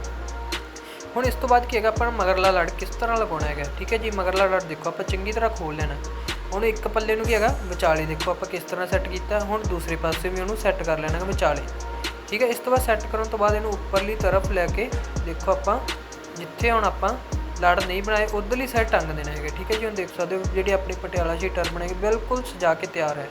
ਹੁਣ ਇਸ ਤੋਂ ਬਾਅਦ ਕੀ ਹੈਗਾ, ਆਪਾਂ ਮਗਰਲਾ ਲੜ ਕਿਸ ਤਰ੍ਹਾਂ ਲਗਾਉਣਾ ਹੈਗਾ, ਠੀਕ ਹੈ ਜੀ? ਮਗਰਲਾ ਲੜ ਦੇਖੋ, ਆਪਾਂ ਚੰਗੀ ਤਰ੍ਹਾਂ ਖੋਲ ਲੈਣਾ। ਉਹਨੂੰ ਇੱਕ ਪੱਲੇ ਨੂੰ ਕੀ ਹੈਗਾ, ਵਿਚਾਲੇ ਦੇਖੋ ਆਪਾਂ ਕਿਸ ਤਰ੍ਹਾਂ ਸੈੱਟ ਕੀਤਾ। ਹੁਣ ਦੂਸਰੇ ਪਾਸੇ ਵੀ ਉਹਨੂੰ ਸੈੱਟ ਕਰ ਲੈਣਾ ਹੈਗਾ ਵਿਚਾਲੇ। ਠੀਕ ਹੈ, ਇਸ ਤੋਂ ਬਾਅਦ ਸੈੱਟ ਕਰਨ ਤੋਂ ਬਾਅਦ ਇਹਨੂੰ ਉੱਪਰਲੀ ਤਰਫ ਲੈ ਕੇ ਦੇਖੋ ਆਪਾਂ, ਜਿੱਥੇ ਹੁਣ ਆਪਾਂ ਲੜ ਨਹੀਂ ਬਣਾਏ, ਉਧਰਲੀ ਸਾਈਡ ਟੰਗ ਦੇਣਾ ਹੈਗਾ, ਠੀਕ ਹੈ ਜੀ, ਹੁਣ ਦੇਖ ਸਕਦੇ ਹੋ ਜਿਹੜੀ ਆਪਣੀ ਪਟਿਆਲਾ ਸ਼ੀ ਟਰ ਬਣੇਗੀ ਬਿਲਕੁਲ ਸਜਾ ਕੇ ਤਿਆਰ ਹੈ।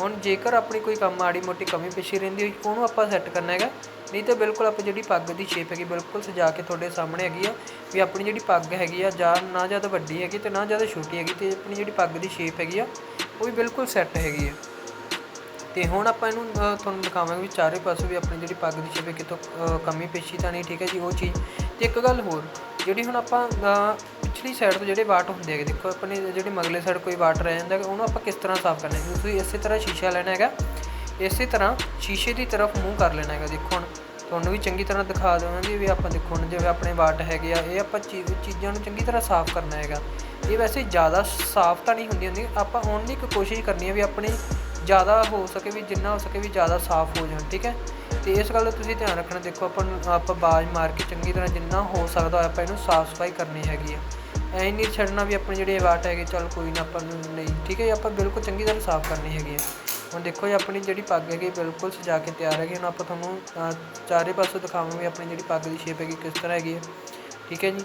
ਹੁਣ ਜੇਕਰ ਆਪਣੀ ਕੋਈ ਕੰਮ ਮਾੜੀ ਮੋਟੀ ਕਮੀ ਪੇਸ਼ੀ ਰਹਿੰਦੀ ਹੋਈ, ਉਹਨੂੰ ਆਪਾਂ ਸੈੱਟ ਕਰਨਾ ਹੈਗਾ, ਨਹੀਂ ਤਾਂ ਬਿਲਕੁਲ ਆਪਾਂ ਜਿਹੜੀ ਪੱਗ ਦੀ ਸ਼ੇਪ ਹੈਗੀ, ਬਿਲਕੁਲ ਸਜਾ ਕੇ ਤੁਹਾਡੇ ਸਾਹਮਣੇ ਹੈਗੀ ਆ, ਵੀ ਆਪਣੀ ਜਿਹੜੀ ਪੱਗ ਹੈਗੀ ਆ, ਜਾਂ ਨਾ ਜ਼ਿਆਦਾ ਵੱਡੀ ਹੈਗੀ ਤੇ ਨਾ ਜ਼ਿਆਦਾ ਛੋਟੀ ਹੈਗੀ ਤੇ ਆਪਣੀ ਜਿਹੜੀ ਪੱਗ ਦੀ ਸ਼ੇਪ ਹੈਗੀ ਆ, ਉਹ ਵੀ ਬਿਲਕੁਲ ਸੈੱਟ ਹੈਗੀ ਆ। ਤੇ ਹੁਣ ਆਪਾਂ ਇਹਨੂੰ ਤੁਹਾਨੂੰ ਦਿਖਾਵਾਂਗੇ ਵੀ ਚਾਰੇ ਪਾਸੇ ਵੀ ਆਪਣੀ ਜਿਹੜੀ ਪੱਗ ਦੀ ਸ਼ੇਪ ਕਿਤੋਂ ਕਮੀ ਪੇਸ਼ੀ ਤਾਂ ਨਹੀਂ, ਠੀਕ ਹੈ ਜੀ, ਉਹ ਚੀਜ਼। ਤੇ ਇੱਕ ਗੱਲ ਹੋਰ, ਜਿਹੜੀ ਹੁਣ ਆਪਾਂ ਪਿਛਲੀ ਸਾਈਡ ਤੋਂ ਜਿਹੜੇ ਵਾਟ ਹੁੰਦੇ ਹੈਗੇ, ਦੇਖੋ ਆਪਣੇ ਜਿਹੜੇ ਮਗਲੇ ਸਾਈਡ ਕੋਈ ਵਾਟ ਰਹਿ ਜਾਂਦਾ ਹੈਗਾ, ਉਹਨੂੰ ਆਪਾਂ ਕਿਸ ਤਰ੍ਹਾਂ ਸਾਫ਼ ਕਰਨਾ ਹੈ ਤੁਸੀਂ ਇਸੇ ਤਰ੍ਹਾਂ ਸ਼ੀਸ਼ਾ ਲੈਣਾ ਹੈਗਾ, ਇਸੇ ਤਰ੍ਹਾਂ ਸ਼ੀਸ਼ੇ ਦੀ ਤਰਫ ਮੂੰਹ ਕਰ ਲੈਣਾ ਹੈਗਾ, ਦੇਖੋ ਹੁਣ। ਤੁਹਾਨੂੰ ਵੀ ਚੰਗੀ ਤਰ੍ਹਾਂ ਦਿਖਾ ਦੇਵਾਂਗੇ ਵੀ ਆਪਾਂ ਦੇਖੋ ਹੁਣ ਜਿਵੇਂ ਆਪਣੇ ਵਾਟ ਹੈਗੇ ਆ, ਇਹ ਆਪਾਂ ਚੀਜ਼, ਚੀਜ਼ਾਂ ਨੂੰ ਚੰਗੀ ਤਰ੍ਹਾਂ ਸਾਫ਼ ਕਰਨਾ ਹੈਗਾ। ਇਹ ਵੈਸੇ ਜ਼ਿਆਦਾ ਸਾਫ਼ ਤਾਂ ਨਹੀਂ ਹੁੰਦੀ ਹੁੰਦੀ, ਆਪਾਂ ਓਨਲੀ ਇੱਕ ਕੋਸ਼ਿਸ਼ ਕਰਨੀ ਹੈ ਵੀ ਆਪਣੀ ਜ਼ਿਆਦਾ ਹੋ ਸਕੇ ਵੀ ਜਿੰਨਾ ਹੋ ਸਕੇ ਵੀ ਜ਼ਿਆਦਾ ਸਾਫ਼ ਹੋ ਜਾਣ ਠੀਕ ਹੈ? ਤੇ ਇਸ ਗੱਲ ਦਾ ਤੁਸੀਂ ਧਿਆਨ ਰੱਖਣਾ ਦੇਖੋ ਆਪਾਂ ਨੂੰ ਆਪਾਂ ਬਾਜ ਮਾਰ ਕੇ ਚੰਗੀ ਤਰ੍ਹਾਂ ਜਿੰਨਾ ਹੋ ਸਕਦਾ ਹੋਇਆ ਆਪਾਂ ਇਹਨੂੰ ਸਾਫ਼ ਸਫ਼ਾਈ ਕਰਨੀ ਹੈਗੀ ਆ। ਐਂ ਨਹੀਂ ਛੱਡਣਾ ਵੀ ਆਪਣੇ ਜਿਹੜੇ ਵਾਟ ਹੈਗੇ ਚੱਲ ਕੋਈ ਨਾ ਆਪਾਂ ਨੂੰ ਨਹੀਂ ਠੀਕ ਹੈ? ਜੀ, ਆਪਾਂ ਬਿਲਕੁਲ ਚੰਗੀ ਤਰ੍ਹਾਂ ਸਾਫ਼ ਕਰਨੀ ਹੈਗੀ ਆ। ਹੁਣ ਦੇਖੋ ਜੀ ਆਪਣੀ ਜਿਹੜੀ ਪੱਗ ਹੈਗੀ ਬਿਲਕੁਲ ਸਜਾ ਕੇ ਤਿਆਰ ਹੈਗੀ ਹੁਣ ਆਪਾਂ ਤੁਹਾਨੂੰ ਚਾਰੇ ਪਾਸੋਂ ਦਿਖਾਵਾਂਗੇ ਆਪਣੀ ਜਿਹੜੀ ਪੱਗ ਦੀ ਸ਼ੇਪ ਹੈਗੀ ਕਿਸ ਤਰ੍ਹਾਂ ਹੈਗੀ ਹੈ ਠੀਕ ਹੈ ਜੀ?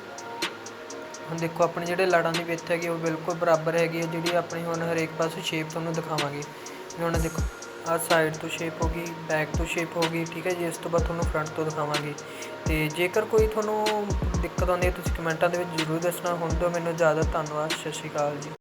ਹੁਣ ਦੇਖੋ ਆਪਣੇ ਜਿਹੜੇ ਲੜਾਂ ਦੀ ਵਿੱਥ ਹੈਗੀ ਉਹ ਬਿਲਕੁਲ ਬਰਾਬਰ ਹੈਗੀ ਹੈ ਜਿਹੜੀ ਆਪਣੀ ਹੁਣ ਹਰੇਕ ਪਾਸੇ ਸ਼ੇਪ ਤੁਹਾਨੂੰ ਦਿਖਾਵਾਂਗੇ। ਵੀ ਹੁਣ ਦੇਖੋ, ਆਹ ਸਾਈਡ ਤੋਂ ਸ਼ੇਪ ਹੋ ਗਈ ਬੈਕ ਤੋਂ ਸ਼ੇਪ ਹੋ ਗਈ, ਠੀਕ ਹੈ ਜੀ, ਇਸ ਤੋਂ ਬਾਅਦ ਤੁਹਾਨੂੰ ਫਰੰਟ ਤੋਂ ਦਿਖਾਵਾਂਗੇ। ਤੇ ਜੇਕਰ ਕੋਈ ਤੁਹਾਨੂੰ ਦਿੱਕਤ ਆਉਂਦੀ ਹੈ, ਤੁਸੀਂ ਕਮੈਂਟਾਂ ਦੇ ਵਿੱਚ ਜ਼ਰੂਰ ਦੱਸਣਾ। ਹੁਣ ਤੋਂ ਮੈਨੂੰ ਜ਼ਿਆਦਾ ਧੰਨਵਾਦ, ਸਤਿ ਸ਼੍ਰੀ ਅਕਾਲ ਜੀ।